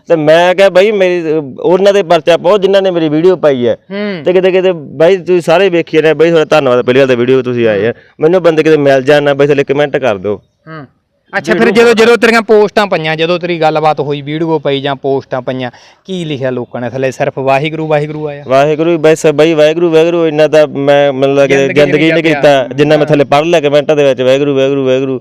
ਤੇ ਮੈਂ ਕਿਹਾ ਬਈ ਮੇਰੀ ਉਹਨਾਂ ਦੇ ਪਰਚਾ ਪਾਓ ਜਿਨ੍ਹਾਂ ਨੇ ਮੇਰੀ ਵੀਡੀਓ ਪਾਈ ਹੈ। ਤੇ ਕਿਤੇ ਕਿਤੇ ਬਾਈ ਤੁਸੀਂ ਸਾਰੇ ਵੇਖੀ ਰਹੇ ਬਾਈ ਤੁਹਾਡਾ ਧੰਨਵਾਦ ਪਹਿਲੀ ਗੱਲ ਤਾਂ ਵੀਡੀਓ ਤੁਸੀਂ ਆਏ ਆ। ਮੈਨੂੰ ਬੰਦੇ ਕਿਤੇ ਮਿਲ ਜਾਣ ਨਾ ਬਾਈ ਥੱਲੇ ਕਮੈਂਟ ਕਰ ਦਿਓ। ਹੂੰ। ਅੱਛਾ ਫਿਰ ਜਦੋਂ ਜਦੋਂ ਤੇਰੀਆਂ ਪੋਸਟਾਂ ਪਈਆਂ ਜਦੋਂ ਤੇਰੀ ਗੱਲਬਾਤ ਹੋਈ ਵੀਡੀਓ ਪਈ ਜਾਂ ਪੋਸਟਾਂ ਪਈਆਂ ਕੀ ਲਿਖਿਆ ਲੋਕਾਂ ਨੇ ਥੱਲੇ? ਸਿਰਫ ਵਾਹਿਗੁਰੂ ਵਾਹਿਗੁਰੂ ਆਇਆ? ਵਾਹਿਗੁਰੂ ਬਸ ਬਾਈ ਵਾਹਿਗੁਰੂ ਵਾਹਿਗੁਰੂ ਇੰਨਾ ਤਾਂ ਮੈਂ ਮਤਲਬ ਕਿ ਜ਼ਿੰਦਗੀ ਜ਼ਿੰਦਗੀ ਨਹੀਂ ਕੀਤਾ ਜਿੰਨਾ ਮੈਂ ਥੱਲੇ ਪੜ੍ਹ ਲਿਆ ਕਮੈਂਟਾਂ ਦੇ ਵਿੱਚ ਵਾਹਿਗੁਰੂ ਵਾਹਿਗੁਰੂ ਵਾਹਿਗੁਰੂ।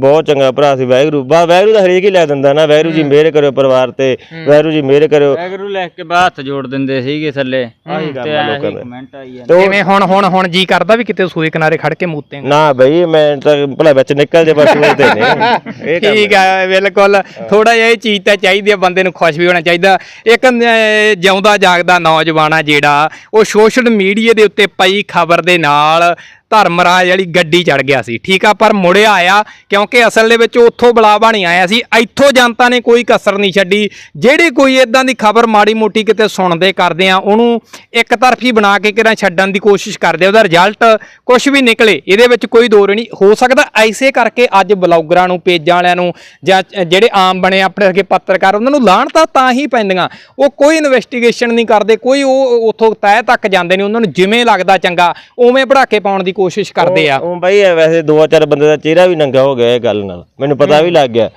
ਬਹੁਤ ਚੰਗਾ ਭਰਾ ਸੀ ਵਾਹਿਗੁਰੂ। ਬਾ ਵਾਹਿਗੁਰੂ ਦਾ ਹਰੇਕ ਹੀ ਲੈ ਦਿੰਦਾ ਨਾ ਵਾਹਿਗੁਰੂ ਜੀ ਮਿਹਰ ਕਰਿਓ ਪਰਿਵਾਰ ਤੇ ਵਾਹਿਗੁਰੂ ਜੀ ਮਿਹਰ ਕਰਿਓ। ਵੈਗਰੂ ਲਿਖ ਕੇ ਬਾਅਦ ਹੱਥ ਜੋੜ ਦਿੰਦੇ ਸੀਗੇ ਥੱਲੇ। ਆਹੀ ਲੋਕਾਂ ਦਾ। ਕਮੈਂਟ ਆਈ ਜਾਂਦੇ। ਜਿਵੇਂ ਹੁਣ ਹੁਣ ਹੁਣ ਜੀ ਕਰਦਾ ਵੀ ਕਿਤੇ ਸੂਏ ਕਿਨਾਰੇ ਖੜ ਕੇ ਮੂਤੇਂਗਾ ਨਾ ਬਈ ਮੈਂ ਤਾਂ ਭਲਾ ਵਿੱਚ ਨਿਕਲ ਜੇ ਬਸ ਉਹ ਤੇ ਨਹੀਂ। ਇਹ ਕੰਮ ਠੀਕ ਆ ਬਿਲਕੁਲ। ਥੋੜਾ ਜਿਹਾ ਇਹ ਚੀਜ਼ ਤਾਂ ਚਾਹੀਦੀ ਆ ਬੰਦੇ ਨੂੰ ਖੁਸ਼ ਵੀ ਹੋਣਾ ਚਾਹੀਦਾ। ਇੱਕ ਅਹ, ਜਿਉਂਦਾ ਜਾਗਦਾ ਨੌਜਵਾਨ ਆ ਜਿਹੜਾ ਉਹ ਸੋਸ਼ਲ ਮੀਡੀਆ ਦੇ ਉੱਤੇ ਪਈ ਖਬਰ ਦੇ ਨਾਲ ਧਰਮਰਾਜ ਵਾਲੀ ਗੱਡੀ ਚੜ ਗਿਆ ਸੀ। ਠੀਕ ਆ, ਪਰ ਮੁੜਿਆ ਆਇਆ ਕਿਉਂਕਿ ਅਸਲ ਦੇ ਵਿੱਚ ਉੱਥੋਂ ਬੁਲਾਵਾ ਨਹੀਂ ਆਇਆ ਸੀ। ਇੱਥੋਂ ਜਨਤਾ ਨੇ ਕੋਈ ਕਸਰ ਨਹੀਂ ਛੱਡੀ। ਜਿਹੜੀ ਕੋਈ ਇਦਾਂ ਦੀ ਖਬਰ ਮਾੜੀ ਮੋਟੀ ਕਿਤੇ ਸੁਣਦੇ ਕਰਦੇ ਆ, ਉਹਨੂੰ ਇੱਕ ਤਰਫੀ ਬਣਾ ਕੇ ਕਿਰਾਂ ਛੱਡਣ ਦੀ ਕੋਸ਼ਿਸ਼ ਕਰਦੇ ਉਹਦਾ ਰਿਜ਼ਲਟ ਕੁਝ ਵੀ ਨਿਕਲੇ, ਇਹਦੇ ਵਿੱਚ ਕੋਈ ਦੋਰ ਨਹੀਂ ਹੋ ਸਕਦਾ। ਐਸੇ ਕਰਕੇ ਅੱਜ ਬਲੌਗਰਾਂ ਨੂੰ, ਪੇਜਾਂ ਵਾਲਿਆਂ ਨੂੰ ਜਾਂ ਜਿਹੜੇ ਆਮ ਬਣੇ ਆਪਣੇ ਅੱਗੇ ਪੱਤਰਕਾਰ, ਉਹਨਾਂ ਨੂੰ ਲਾਹਣ ਤਾਂ ਤਾਂ ਹੀ ਪੈਂਦੀਆਂ। ਉਹ ਕੋਈ ਇਨਵੈਸਟੀਗੇਸ਼ਨ ਨਹੀਂ ਕਰਦੇ, ਕੋਈ ਉਹ ਉਥੋਂ ਤਹਿ ਤੱਕ ਜਾਂਦੇ ਨੇ ਉਹਨਾਂ ਨੂੰ ਜਿਵੇਂ ਲੱਗਦਾ ਚੰਗਾ, ਉਵੇਂ ਪੜਾਕੇ ਪਾਉਣ ਦੀ ਕੋਸ਼ਿਸ਼ ਕਰਦੇ ਆ। ਉਹ ਬਾਈ ਵੈਸੇ ਦੋ ਚਾਰ ਬੰਦੇ ਦਾ ਚਿਹਰਾ ਵੀ ਨੰਗਾ ਹੋ ਗਿਆ ਇਹ ਗੱਲ ਨਾਲ। ਮੈਨੂੰ ਪਤਾ ਵੀ ਲੱਗ ਗਿਆ।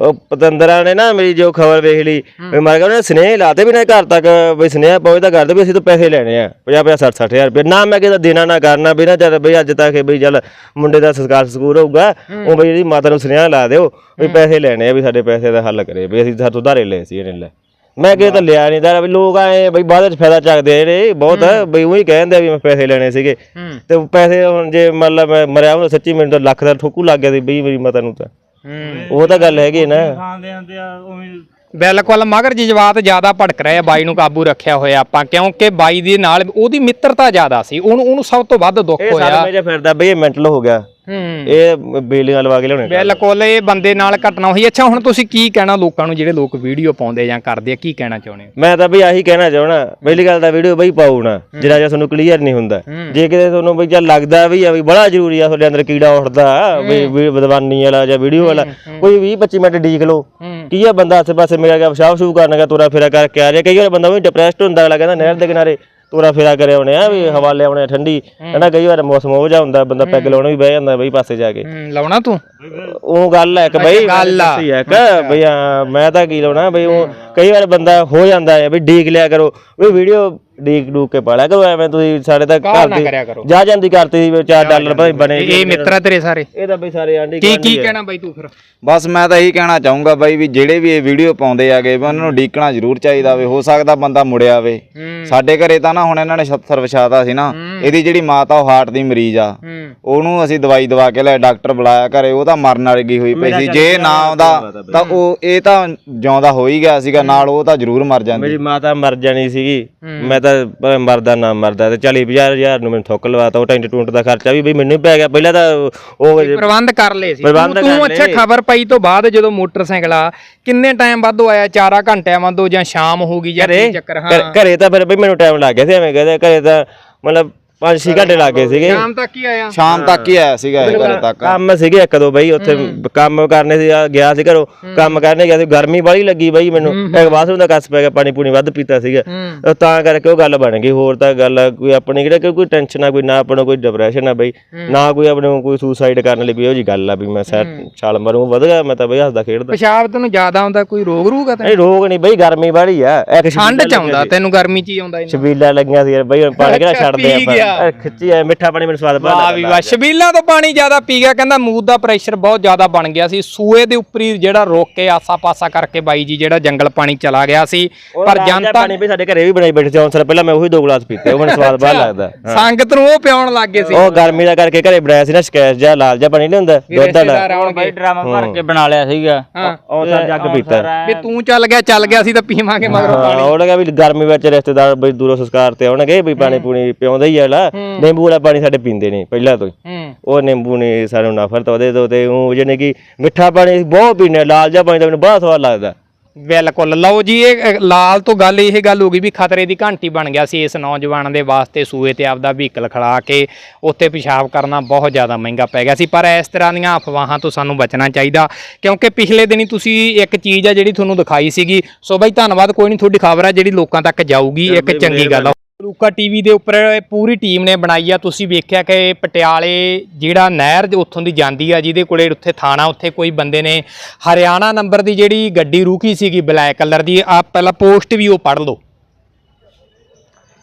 ਉਹ ਪਤੰਦਰਾਂ ਨੇ ਨਾ ਮੇਰੀ ਜੋ ਖਬਰ ਵੇਖ ਲਈ ਵੀ ਮਾਰ ਗਿਆ ਉਹਨੇ ਸਨੇਹ ਲਾਤੇ ਵੀ ਨਾ ਘਰ ਤੱਕ ਵੀ ਸਨੇਹ ਪਹੁੰਚਦਾ ਕਰਦੇ ਵੀ ਅਸੀਂ ਤਾਂ ਪੈਸੇ ਲੈਣੇ ਆ 50 50 60 60000 ਰੁਪਏ। ਨਾ ਮੈਂ ਕਿਹਾ ਦੇਣਾ ਨਾ ਕਰਨਾ ਵੀ ਨਾ ਚੱਲ ਬਈ ਅੱਜ ਤੱਕ ਬਈ ਚੱਲ ਮੁੰਡੇ ਦਾ ਸੰਸਕਾਰ ਸਕੂਰ ਹੋਊਗਾ ਉਹ ਬਈ ਇਹਦੀ ਮਾਤਾ ਨੂੰ ਸਨੇਹ ਲਾ ਦਿਓ ਵੀ ਪੈਸੇ ਲੈਣੇ ਆ ਵੀ ਸਾਡੇ ਪੈਸੇ ਦਾ ਹੱਲ ਕਰੇ ਵੀ ਅਸੀਂ ਸਾਥੋਂ ਧਾਰੇ ਲਏ ਸੀ ਇਹਨੇ ਲੈ। ਮੈਂ ਕਿਹਾ ਤਾਂ ਲਿਆ ਨਹੀਂ ਦਾ ਵੀ ਲੋਕ ਆਏ ਬਈ ਬਾਅਦ ਵਿੱਚ ਫਾਇਦਾ ਚੱਕਦੇ ਆ ਜਿਹੜੇ ਬਹੁਤ ਬਈ ਉਹੀ ਕਹਿੰਦੇ ਆ ਵੀ ਮੈਂ ਪੈਸੇ ਲੈਣੇ ਸੀਗੇ। ਤੇ ਪੈਸੇ ਹੁਣ ਜੇ ਮਤਲਬ ਮੈਂ ਮਰਿਆ ਹੁੰਦਾ ਸੱਚੀ ਮੈਨੂੰ ਤਾਂ ਲੱਖ ਦਾ ਠੋਕੂ ਲੱਗ ਗਿਆ ਸੀ ਬਈ ਮੇਰੀ ਮਾਤਾ ਨੂੰ ਤਾਂ। ਉਹ ਤਾਂ ਗੱਲ ਹੈਗੀ ਨਾ। ਖਾਂਦੇ ਆਂਦੇ ਆ ਉਵੇਂ ਬਿਲਕੁਲ ਮਗਰ ਜਜ਼ਬਾਤ ਜ਼ਿਆਦਾ ਭੜਕ ਰਹੇ ਆ ਬਾਈ ਨੂੰ ਕਾਬੂ ਰੱਖਿਆ ਹੋਇਆ ਆਪਾਂ ਕਿਉਂਕਿ ਬਾਈ ਦੇ ਨਾਲ ਉਹਦੀ ਮਿੱਤਰਤਾ ਜ਼ਿਆਦਾ ਸੀ ਉਹਨੂੰ ਉਹਨੂੰ ਸਭ ਤੋਂ ਵੱਧ ਦੁੱਖ ਇਹ ਹੋਇਆ। ਸਾਰੇ ਮੇਜਾ ਫਿਰਦਾ ਬਈ ਇਹ ਮੈਂਟਲ ਹੋ ਗਿਆ। ਹੂੰ। ਇਹ ਬੇਲੀਆਂ ਲਵਾ ਕੇ ਲਿਆਉਣੇ ਬਿਲਕੁਲ ਇਹ ਬੰਦੇ ਨਾਲ ਘਟਨਾ ਹੋਈ। ਅੱਛਾ ਹੁਣ ਤੁਸੀਂ ਕੀ ਕਹਿਣਾ ਲੋਕਾਂ ਨੂੰ ਜਿਹੜੇ ਲੋਕ ਵੀਡੀਓ ਪਾਉਂਦੇ ਜਾਂ ਕਰਦੇ ਆ ਕੀ ਕਹਿਣਾ ਚਾਹੁੰਦੇ ਹੋ? ਮੈਂ ਤਾਂ ਬਈ ਆਹੀ ਕਹਿਣਾ ਚਾਹਣਾ ਪਹਿਲੀ ਗੱਲ ਤਾਂ ਵੀਡੀਓ ਬਈ ਪਾਉ ਨਾ ਜਿਹੜਾ ਜਿਹਾ ਤੁਹਾਨੂੰ ਕਲੀਅਰ ਨਹੀਂ ਹੁੰਦਾ। ਜੇ ਕਿਤੇ ਤੁਹਾਨੂੰ ਬਈ ਚੱਲ ਲੱਗਦਾ ਵੀ ਆ ਵੀ ਬੜਾ ਜ਼ਰੂਰੀ ਆ ਤੁਹਾਡੇ ਅੰਦਰ ਕੀੜਾ ਉੱਠਦਾ ਵੀ ਵੀ ਬਦਵਾਨੀ ਵਾਲਾ ਜਾਂ ਵੀਡੀਓ ਵਾਲਾ ਕੋਈ 20 25 ਮਿੰਟ ਡੀਕ ਲਓ। ਕੀ ਆ ਬੰਦਾ ਆਸੇ ਪਾਸੇ ਮੇਰਾ ਗਿਆ ਪਿਸ਼ਾਬ ਸ਼ੂ ਕਰਨ ਗਿਆ ਤੁਰਾ ਫੇਰਾ ਕਰਕੇ ਆ ਰਿਹਾ। ਕਈ ਵਾਰ ਬੰਦਾ ਵੀ ਡਿਪਰੈਸਡ ਹੁੰਦਾ ਅਗਲਾ ਕਹਿੰਦਾ ਨਹਿਰ ਦੇ ਕਿਨਾਰੇ ਤੁਰਾ ਫੇਰਾ ਕਰੇ ਆਉਣੇ ਆ ਵੀ ਹਵਾ ਲਿਆਉਣੇ ਆ ਠੰਡੀ। ਕਹਿੰਦਾ ਕਈ ਵਾਰ ਮੌਸਮ ਹੋ ਜਾ ਹੁੰਦਾ ਬੰਦਾ ਪੈਗ ਲਾਉਣ ਵੀ ਬਹਿ ਜਾਂਦਾ ਬਈ ਪਾਸੇ ਜਾ ਕੇ। ਲਾਉਣਾ ਤੂੰ? ਉਹ ਗੱਲ ਹੈ ਕਿ ਬਈ ਗੱਲ ਹੈ ਕਿ ਬਈ ਮੈਂ ਤਾਂ ਕੀ ਲਾਉਣਾ ਬਈ ਉਹ ਕਈ ਵਾਰ ਬੰਦਾ ਹੋ ਜਾਂਦਾ ਹੈ ਵੀ ਡੀਕ ਲਿਆ ਕਰੋ। ਵੀ ਵੀਡੀਓ ਡੀਕ ਡੂਕ ਕੇ ਪਾਲਿਆ ਕਰੋ ਐਵੇਂ ਤੁਸੀਂ ਸਾਡੇ ਤਾਂ ਘਰ ਨਾ ਦੀ ਕਰਿਆ ਕਰੋ। ਜਾ ਜਾਂਦੀ ਕਰਤੀ ਸੀ 4 ਡਾਲਰ ਭਾਈ ਬਣੇ ਇਹ ਮਿੱਤਰ ਆ ਤੇਰੇ ਸਾਰੇ। ਇਹ ਤਾਂ ਬਈ ਸਾਰੇ ਆਂਢੀ ਕੀ ਕੀ। ਕਹਿਣਾ ਬਾਈ ਤੂੰ ਫਿਰ? ਬਸ ਮੈਂ ਤਾਂ ਇਹੀ ਕਹਿਣਾ ਚਾਹੂੰਗਾ ਬਾਈ ਵੀ ਜਿਹੜੇ ਵੀ ਇਹ ਵੀਡੀਓ ਪਾਉਂਦੇ ਆਗੇ ਵੀ ਉਹਨਾਂ ਨੂੰ ਡੀਕਣਾ ਜ਼ਰੂਰ ਚਾਹੀਦਾ ਵੇ ਹੋ ਸਕਦਾ ਬੰਦਾ ਮੁੜਿਆ ਵੇ ਸਾਡੇ ਘਰੇ ਤਾਂ ਨਾ ਹੁਣ ਇਹਨਾਂ ਨੇ 76 ਵਿਛਾਤਾ ਸੀ ਨਾ ਇਹਦੀ ਜਿਹੜੀ ਮਾਤਾ ਉਹ ਹਾਰਟ ਦੀ ਮਰੀਜ਼ ਆ। ਉਹਨੂੰ ਅਸੀਂ ਦਵਾਈ ਦਵਾ ਕੇ ਲੈ ਡਾਕਟਰ ਬੁਲਾਇਆ ਘਰੇ ਉਹ ਤਾਂ ਮਰਨ ਵਾਲੀ ਹੋਈ ਪਈ ਸੀ। ਜੇ ਨਾ ਆਉਂਦਾ ਤਾਂ ਉਹ ਇਹ ਤਾਂ ਜਿਉਂਦਾ ਹੋ ਹੀ ਗਿਆ ਸੀਗਾ ਨਾਲ ਉਹ ਤਾਂ ਜ਼ਰੂਰ ਮਰ ਜਾਂਦੀ। ਮੇਰੀ ਮਾਤਾ ਮਰ ਜਾਣੀ ਸੀਗੀ ਮੈਂ ਤਾਂ ਭਾਵੇਂ ਮਰਦਾ ਨਾ ਮਰਦਾ ਤੇ 40 ਹਜ਼ਾਰ ਨੂੰ ਮੈਨੂੰ ਥੁੱਕ ਲਵਾਤਾ ਉਹ ਟੈਂਟ ਟੂੰਟ ਦਾ ਖਰਚਾ ਵੀ ਬਈ ਮੈਨੂੰ ਹੀ ਪੈ ਗਿਆ। ਪਹਿਲਾਂ ਤਾਂ ਉਹ ਪ੍ਰਬੰਧ ਕਰ ਲਏ ਸੀ। ਪ੍ਰਬੰਧ ਤੂੰ- ਤੂੰ ਕਰ ਅੱਛਾ ਲਏ। ਖਬਰ ਪਈ ਤੋਂ ਬਾਅਦ ਜਦੋਂ ਮੋਟਰਸਾਈਕਲ ਆ ਕਿੰਨੇ ਟਾਈਮ ਬਾਅਦੋਂ ਆਇਆ? 4 ਘੰਟਿਆਂ ਬਾਅਦੋਂ ਜਾਂ ਸ਼ਾਮ ਹੋ ਗਈ ਜਾਂ ਘਰੇ? ਕੀ ਚੱਕਰ? ਹਾਂ। ਘਰੇ- ਘਰੇ ਤਾਂ ਫਿਰ ਬਈ ਮੈਨੂੰ ਟਾਈਮ ਲੱਗ ਗਿਆ ਸੀ ਐਵੇਂ ਕਹਦੇ ਘਰੇ ਤਾਂ ਮਤਲਬ 5-6 ਘੰਟੇ ਲੱਗ ਗਏ ਸੀਗੇ। ਸ਼ਾਮ ਤੱਕ ਹੀ ਆਇਆ। ਸ਼ਾਮ ਤੱਕ ਹੀ ਆਇਆ ਸੀਗਾ ਇਹ ਘਰੇ ਤੱਕ। ਕੰਮ ਸੀਗੇ ਇੱਕ ਦੋ ਬਈ ਉੱਥੇ ਕੰਮ ਕਰਨੇ ਸੀ ਗਿਆ ਸੀ ਘਰੋਂ। ਕੰਮ ਕਰਨੇ ਗਿਆ ਸੀ ਗਰਮੀ ਬੜੀ ਲੱਗੀ ਬਈ ਮੈਨੂੰ। ਇੱਕ ਬਾਥਰੂਮ ਦਾ ਕੱਸ ਪੈ ਗਿਆ ਪਾਣੀ ਪੂਣੀ ਵੱਧ ਪੀਤਾ ਸੀਗਾ। ਤਾਂ ਕਰਕੇ ਉਹ ਗੱਲ ਬਣ ਗਈ ਹੋਰ ਤਾਂ ਗੱਲ ਕੋਈ ਆਪਣੀ ਕਿਹੜਾ ਕੋਈ ਟੈਨਸ਼ਨ ਆ ਕੋਈ ਨਾ ਆਪਣਾ ਕੋਈ ਡਿਪਰੈਸ਼ਨ ਆ ਬਈ। ਨਾ ਕੋਈ ਆਪਣੇ ਕੋਈ ਸੁਸਾਈਡ ਕਰਨ ਲਈ ਵੀ ਉਹ ਜੀ ਗੱਲ ਆ ਵੀ ਮੈਂ ਸੈਟ ਛਾਲ ਮਾਰੂ ਵਧ ਗਿਆ ਮੈਂ ਤਾਂ ਬਈ ਹੱਸਦਾ ਖੇਡਦਾ। ਪਿਸ਼ਾਬ ਤੈਨੂੰ ਜ਼ਿਆਦਾ ਆਉਂਦਾ ਕੋਈ ਰੋਗ ਰੂਗ ਆ ਤੈਨੂੰ? ਨਹੀਂ ਰੋਗ ਨਹੀਂ ਬਈ ਗਰਮੀ ਬੜੀ ਆ। ਇੱਕ ਠੰਡ ਚ ਆਉਂਦਾ ਤੈਨੂੰ ਗਰਮੀ ਚ ਹੀ ਆਉਂਦਾ ਇਹਨਾਂ ਛਬੀਲਾ ਲੱਗੀਆਂ ਸੀ ਯਾਰ ਬਈ ਹੁਣ ਪਾਣੀ ਕਿਹੜਾ ਛੱਡਦੇ ਪੀ ਖਿੱਚੀ ਮਿੱਠਾ ਪਾਣੀ ਮੈਨੂੰ ਸਵਾਦ ਬੜਾ ਵਾਹ ਵੀ ਵਾਹ ਸ਼ਬੀਲਾਂ ਤੋਂ ਪਾਣੀ ਜ਼ਿਆਦਾ ਪੀ ਗਿਆ ਕਹਿੰਦਾ ਮੂਦ ਦਾ ਪ੍ਰੈਸ਼ਰ ਬਹੁਤ ਜ਼ਿਆਦਾ ਬਣ ਗਿਆ ਸੀ। ਸੂਏ ਦੇ ਉੱਪਰ ਹੀ ਜਿਹੜਾ ਰੋਕ ਕੇ ਆਸਾ-ਪਾਸਾ ਕਰਕੇ ਬਾਈ ਜੀ ਜਿਹੜਾ ਜੰਗਲ ਪਾਣੀ ਚਲਾ ਗਿਆ ਸੀ। ਪਰ ਜਨਤਾ ਪਾਣੀ ਵੀ ਸਾਡੇ ਘਰੇ ਵੀ ਬਣਾਈ ਬੈਠੇ ਸੀ ਪਹਿਲਾਂ ਮੈਂ ਉਹੀ ਦੋ ਗਲਾਸ ਪੀਤੇ ਉਹ ਮੈਨੂੰ ਸਵਾਦ ਬੜਾ ਲੱਗਦਾ। ਸੰਗਤ ਨੂੰ ਉਹ ਪਿਆਉਣ ਲੱਗ ਗਏ ਸੀ। ਉਹ ਗਰਮੀ ਦਾ ਕਰਕੇ ਘਰੇ ਬਣਾਇਆ ਸੀ ਨਾ ਸਕੈਸ਼ ਜਾਂ ਲਾਲ ਜਿਹਾ ਪਾਣੀ ਨਹੀਂ ਹੁੰਦਾ ਦੁੱਧ ਵਾਲਾ। ਆਉਣਗੇ। ਬਾਈ ਡਰਾਮਾ ਭਰ ਕੇ ਬਣਾ ਲਿਆ ਸੀਗਾ। ਉਹ ਸਰ ਜੱਗ ਪੀਤਾ। ਵੀ ਤੂੰ ਚੱਲ ਗਿਆ ਚੱਲ ਗਿਆ ਸੀ ਤਾਂ ਪੀਵਾਂਗੇ ਮਗਰੋਂ ਹਾਂ ਪਾਣੀ। ਉਹ ਲੱਗਾ ਵੀ ਗਰਮੀ ਵਿੱਚ ਰਿਸ਼ਤੇਦਾਰ ਬਈ ਦੂਰੋਂ ਸੰਸਕਾਰ ਤੇ ਆਉਣਗੇ ਵੀ ਪਾਣੀ ਪੂਣੀ ਪਿਆਉਂਦਾ ਹੀ ਆਲਾ ਨਿੰਬੂ ਵਾਲਾ ਪਾਣੀ ਸਾਡੇ ਪੀਂਦੇ ਨਹੀਂ ਪਹਿਲਾਂ ਤੋਂ ਹੀ। ਉਹ ਨਿੰਬੂ ਨੇ ਸਾਨੂੰ ਨਫ਼ਰਤ ਉਹਦੇ ਤੋਂ ਤੇ ਉਹ ਜਿਹਨੇ ਕਿ ਮਿੱਠਾ ਪਾਣੀ ਬਹੁਤ ਪੀਨੇ ਲਾਲ ਜਿਹਾ ਪਾਣੀ ਤਾਂ ਮੈਨੂੰ ਬਹੁਤ ਸਵਾਦ ਲੱਗਦਾ। ਬਿਲਕੁਲ ਲਓ ਜੀ ਇਹ ਲਾਲ ਤੋਂ ਗੱਲ ਇਹ ਗੱਲ ਹੋ ਗਈ ਵੀ ਖਤਰੇ ਦੀ ਘੰਟੀ ਬਣ ਗਿਆ ਸੀ ਇਸ ਨੌਜਵਾਨ ਦੇ ਵਾਸਤੇ ਸੂਏ ਤੇ ਆਪਦਾ ਵਹੀਕਲ ਖੜਾ ਕੇ ਉੱਥੇ ਪਿਸ਼ਾਬ ਕਰਨਾ ਬਹੁਤ ਜ਼ਿਆਦਾ ਮਹਿੰਗਾ ਪੈ ਗਿਆ ਸੀ। ਪਰ ਇਸ ਤਰ੍ਹਾਂ ਦੀਆਂ ਅਫਵਾਹਾਂ ਤੋਂ ਸਾਨੂੰ ਬਚਣਾ ਚਾਹੀਦਾ ਕਿਉਂਕਿ ਪਿਛਲੇ ਦਿਨੀ ਤੁਸੀਂ ਇੱਕ ਚੀਜ਼ ਆ ਜਿਹੜੀ ਤੁਹਾਨੂੰ ਦਿਖਾਈ ਸੀਗੀ ਸੋ ਬਾਈ ਧੰਨਵਾਦ ਕੋਈ ਨਹੀਂ ਤੁਹਾਡੀ ਖਬਰ ਆ ਜਿਹੜੀ ਲੋਕਾਂ ਤੱਕ ਜਾਊਗੀ ਇੱਕ ਚੰਗੀ ਗੱਲ ਆ ਲੂਕਾ ਟੀਵੀ ਦੇ ਉੱਪਰ ਪੂਰੀ ਟੀਮ ਨੇ ਬਣਾਈ ਆ। ਤੁਸੀਂ ਵੇਖਿਆ ਕਿ ਪਟਿਆਲੇ ਜਿਹੜਾ ਨਹਿਰ ਦੇ ਉੱਥੋਂ ਦੀ ਜਾਂਦੀ ਆ, ਜਿਹਦੇ ਕੋਲੇ ਉੱਥੇ ਥਾਣਾ, ਉੱਥੇ ਕੋਈ ਬੰਦੇ ਨੇ ਹਰਿਆਣਾ ਨੰਬਰ ਦੀ ਜਿਹੜੀ ਗੱਡੀ ਰੁਕੀ ਸੀਗੀ ਬਲੈਕ ਕਲਰ ਦੀ ਆ ਪਹਿਲਾਂ ਪੋਸਟ ਵੀ ਉਹ ਪੜ੍ਹ ਲਓ।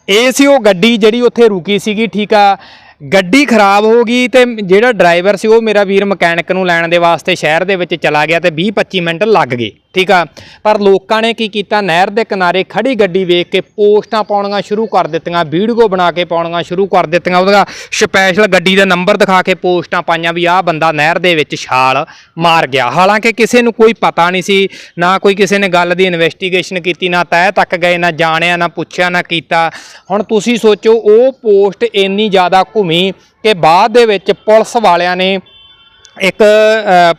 ਇਹ ਸੀ ਉਹ ਗੱਡੀ ਜਿਹੜੀ ਉੱਥੇ ਰੁਕੀ ਸੀਗੀ, ਠੀਕ ਆ। ਗੱਡੀ ਖਰਾਬ ਹੋ ਗਈ ਤੇ ਜਿਹੜਾ ਡਰਾਈਵਰ ਸੀ ਉਹ ਮੇਰਾ ਵੀਰ ਮਕੈਨਿਕ ਨੂੰ ਲੈਣ ਦੇ ਵਾਸਤੇ ਸ਼ਹਿਰ ਦੇ ਵਿੱਚ ਚਲਾ ਗਿਆ ਤੇ 20 25 ਮਿੰਟ ਲੱਗ ਗਏ, ਠੀਕ ਆ? ਪਰ ਲੋਕਾਂ ਨੇ ਕੀ ਕੀਤਾ? ਨਹਿਰ ਦੇ ਕਿਨਾਰੇ ਖੜੀ ਗੱਡੀ ਵੇਖ ਕੇ ਪੋਸਟਾਂ ਪਾਉਣੀਆਂ ਸ਼ੁਰੂ ਕਰ ਦਿੱਤੀਆਂ, ਵੀਡੀਓ ਬਣਾ ਕੇ ਪਾਉਣੀਆਂ ਸ਼ੁਰੂ ਕਰ ਦਿੱਤੀਆਂ, ਉਹਦਾ ਸਪੈਸ਼ਲ ਗੱਡੀ ਦਾ ਨੰਬਰ ਦਿਖਾ ਕੇ ਪੋਸਟਾਂ ਪਾਈਆਂ ਵੀ ਆਹ ਬੰਦਾ ਨਹਿਰ ਦੇ ਵਿੱਚ ਛਾਲ ਮਾਰ ਗਿਆ। ਹਾਲਾਂਕਿ ਕਿਸੇ ਨੂੰ ਕੋਈ ਪਤਾ ਨਹੀਂ ਸੀ, ਨਾ ਕੋਈ ਕਿਸੇ ਨੇ ਗੱਲ ਦੀ ਇਨਵੈਸਟੀਗੇਸ਼ਨ ਕੀਤੀ, ਨਾ ਤੈਅ ਤੱਕ ਗਏ, ਨਾ ਜਾਣਿਆ, ਨਾ ਪੁੱਛਿਆ, ਨਾ ਕੀਤਾ। ਹੁਣ ਤੁਸੀਂ ਸੋਚੋ, ਉਹ ਪੋਸਟ ਇੰਨੀ ਜ਼ਿਆਦਾ ਘੁੰਮ ਕਿ ਬਾਅਦ ਦੇ ਵਿੱਚ ਪੁਲਿਸ ਵਾਲਿਆਂ ਨੇ ਇੱਕ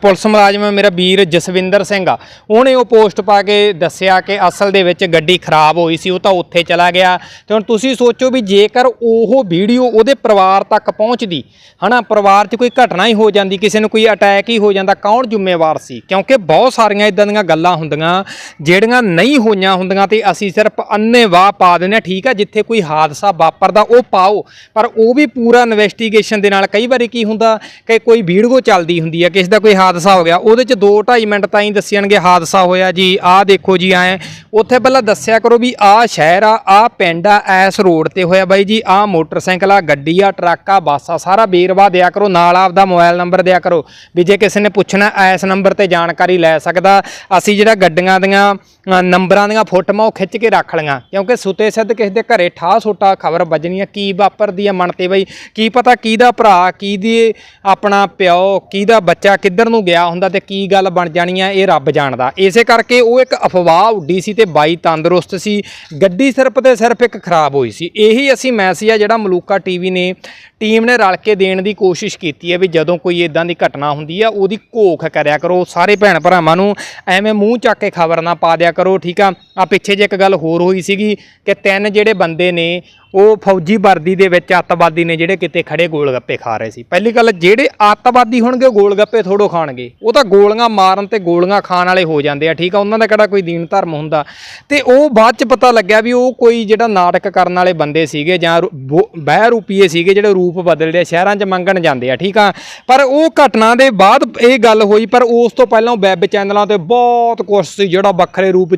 ਪੁਲਿਸ ਮੁਲਾਜ਼ਮ ਮੇਰਾ ਵੀਰ ਜਸਵਿੰਦਰ ਸਿੰਘ ਆ। ਉਹਨੇ ਉਹ ਪੋਸਟ ਪਾ ਕੇ ਦੱਸਿਆ ਕਿ ਅਸਲ ਦੇ ਵਿੱਚ ਗੱਡੀ ਖਰਾਬ ਹੋਈ ਸੀ, ਉਹ ਤਾਂ ਉੱਥੇ ਚਲਾ ਗਿਆ। ਤੇ ਹੁਣ ਤੁਸੀਂ ਸੋਚੋ ਵੀ ਜੇਕਰ ਉਹ ਵੀਡੀਓ ਉਹਦੇ ਪਰਿਵਾਰ ਤੱਕ ਪਹੁੰਚਦੀ, ਹਨਾ, ਪਰਿਵਾਰ 'ਚ ਕੋਈ ਘਟਨਾ ਹੀ ਹੋ ਜਾਂਦੀ, ਕਿਸੇ ਨੂੰ ਕੋਈ ਅਟੈਕ ਹੀ ਹੋ ਜਾਂਦਾ, ਕੌਣ ਜ਼ਿੰਮੇਵਾਰ ਸੀ? ਕਿਉਂਕਿ ਬਹੁਤ ਸਾਰੀਆਂ ਇਦਾਂ ਦੀਆਂ ਗੱਲਾਂ ਹੁੰਦੀਆਂ, ਜਿਹੜੀਆਂ ਨਹੀਂ ਹੋਈਆਂ ਹੁੰਦੀਆਂ ਤੇ ਅਸੀਂ ਸਿਰਫ ਅੰਨੇਵਾਹ ਪਾ ਦਿੰਦੇ ਹਾਂ, ਠੀਕ ਆ, ਜਿੱਥੇ ਕੋਈ ਹਾਦਸਾ ਵਾਪਰਦਾ ਉਹ ਪਾਓ। ਪਰ ਉਹ ਵੀ ਪੂਰਾ ਇਨਵੈਸਟੀਗੇਸ਼ਨ ਦੇ ਨਾਲ ਕਈ ਵਾਰੀ ਕੀ ਹੁੰਦਾ ਕਿ ਕੋਈ ਵੀਡੀਓ ਚੱਲਦੀ ਹੁੰਦੀ ਹੈ ਕਿਸੇ ਦਾ ਕੋਈ ਹਾਦਸਾ ਹੋ ਗਿਆ, ਉਹਦੇ ਚ 2.5 ਮਿੰਟ ਤਾਂ ਹੀ ਦੱਸਣਗੇ ਹਾਦਸਾ ਹੋਇਆ ਜੀ। ਆਹ ਦੇਖੋ ਜੀ, ਐ, ਉੱਥੇ ਪਹਿਲਾਂ ਦੱਸਿਆ ਕਰੋ ਵੀ ਆਹ ਸ਼ਹਿਰ ਆ, ਆਹ ਪਿੰਡ ਆ, ਐਸ ਰੋਡ ਤੇ ਹੋਇਆ ਬਾਈ ਜੀ, ਆਹ ਮੋਟਰਸਾਈਕਲ ਆ, ਗੱਡੀ ਆ, ਟਰੱਕ ਆ, ਬੱਸ ਆ, ਸਾਰਾ ਵੇਰਵਾ ਦਿਆ ਕਰੋ, ਨਾਲ ਆਪਦਾ ਮੋਬਾਈਲ ਨੰਬਰ ਦਿਆ ਕਰੋ, ਵੀ ਜੇ ਕਿਸੇ ਨੇ ਪੁੱਛਣਾ, ਐਸ ਨੰਬਰ ਤੇ ਜਾਣਕਾਰੀ ਲੈ ਸਕਦਾ। ਅਸੀਂ ਜਿਹੜਾ ਗੱਡੀਆਂ ਦੀਆਂ ਨੰਬਰਾਂ ਦੀਆਂ ਫੋਟੋਆਂ ਉਹ ਖਿੱਚ ਕੇ ਰੱਖ ਲਈਆਂ, ਕਿਉਂਕਿ ਸੁਤੇ ਸਿੱਧ ਕਿਸੇ ਦੇ ਘਰੇ ਠਾਹ ਸੋਟਾ ਖਬਰ ਵੱਜਣੀ ਆ, ਕੀ ਵਾਪਰਦੀ ਆ ਮਨ ਤੇ ਬਈ, ਕੀ ਪਤਾ ਕਿਹਦਾ ਭਰਾ, ਕਿਹਦੀ ਆਪਣਾ ਪਿਓ ਕਿਹਦਾ ਬੱਚਾ ਕਿੱਧਰ ਨੂੰ ਗਿਆ ਹੁੰਦਾ ਤੇ ਕੀ ਗੱਲ ਬਣ ਜਾਣੀ ਆ, ਇਹ ਰੱਬ ਜਾਣਦਾ। ਇਸੇ ਕਰਕੇ ਉਹ ਇੱਕ ਅਫਵਾਹ ਉੱਡੀ ਸੀ ਤੇ ਬਾਈ ਤੰਦਰੁਸਤ ਸੀ। ਗੱਡੀ ਸਿਰਫ ਤੇ ਸਿਰਫ ਇੱਕ ਖਰਾਬ ਹੋਈ ਸੀ। ਇਹੀ ਅਸੀਂ ਮੈਸੇਜ ਆ ਜਿਹੜਾ ਮਲੂਕਾ ਟੀਵੀ ਨੇ, ਟੀਮ ਨੇ ਰਲ ਕੇ ਦੇਣ ਦੀ ਕੋਸ਼ਿਸ਼ ਕੀਤੀ ਹੈ ਵੀ ਜਦੋਂ ਕੋਈ ਇਦਾਂ ਦੀ ਘਟਨਾ ਹੁੰਦੀ ਆ, ਉਹਦੀ ਘੋਖ ਕਰਿਆ ਕਰੋ। ਸਾਰੇ ਭੈਣ ਭਰਾਵਾਂ ਨੂੰ ਐਵੇਂ ਮੂੰਹ ਚੱਕ ਕੇ ਖਬਰ ਨਾ ਪਾ ਦਿਆ ਕਰੋ, ਠੀਕ ਆ? ਆ ਪਿੱਛੇ ਜੇ ਇੱਕ ਗੱਲ ਹੋਰ ਹੋਈ ਸੀਗੀ ਕਿ ਤਿੰਨ ਜਿਹੜੇ ਬੰਦੇ ਨੇ, ਉਹ ਫੌਜੀ ਵਰਦੀ ਦੇ ਵਿੱਚ ਅੱਤਵਾਦੀ ਨੇ ਜਿਹੜੇ ਕਿਤੇ ਖੜੇ ਗੋਲ ਗੱਪੇ ਖਾ ਰਹੇ ਸੀ। ਪਹਿਲੀ ਗੱਲ, ਜਿਹੜੇ ਅੱਤਵਾਦੀ ਹੁਣ ਹੋਣਗੇ ਉਹ ਗੋਲ ਗੱਪੇ ਥੋੜੋ ਖਾਣਗੇ। ਉਹ ਤਾਂ ਗੋਲੀਆਂ ਮਾਰਨ ਤੇ ਗੋਲੀਆਂ ਖਾਣ ਵਾਲੇ ਹੋ ਜਾਂਦੇ ਆ ਠੀਕ ਆ? ਉਹਨਾਂ ਦਾ ਕਿਹੜਾ ਕੋਈ ਦੀਨ ਧਰਮ ਹੁੰਦਾ? ਤੇ ਉਹ ਬਾਅਦ ਚ ਪਤਾ ਲੱਗਿਆ ਵੀ ਉਹ ਕੋਈ ਜਿਹੜਾ ਨਾਟਕ ਕਰਨ ਵਾਲੇ ਬੰਦੇ ਸੀਗੇ ਜਾਂ ਬਹਿ ਰੂਪੀਏ ਸੀਗੇ ਜਿਹੜੇ ਰੂਪ ਬਦਲਦੇ ਆ, ਸ਼ਹਿਰਾਂ 'ਚ ਮੰਗਣ ਜਾਂਦੇ ਆ ਠੀਕ ਆ? ਪਰ ਉਹ ਘਟਨਾ ਦੇ ਬਾਅਦ ਇਹ ਗੱਲ ਹੋਈ ਪਰ ਉਸ ਤੋਂ ਪਹਿਲਾਂ ਵੈਬ ਚੈਨਲਾਂ ਤੇ ਬਹੁਤ ਕੁਛ ਸੀ ਜਿਹੜਾ ਵੱਖਰੇ ਰੂਪ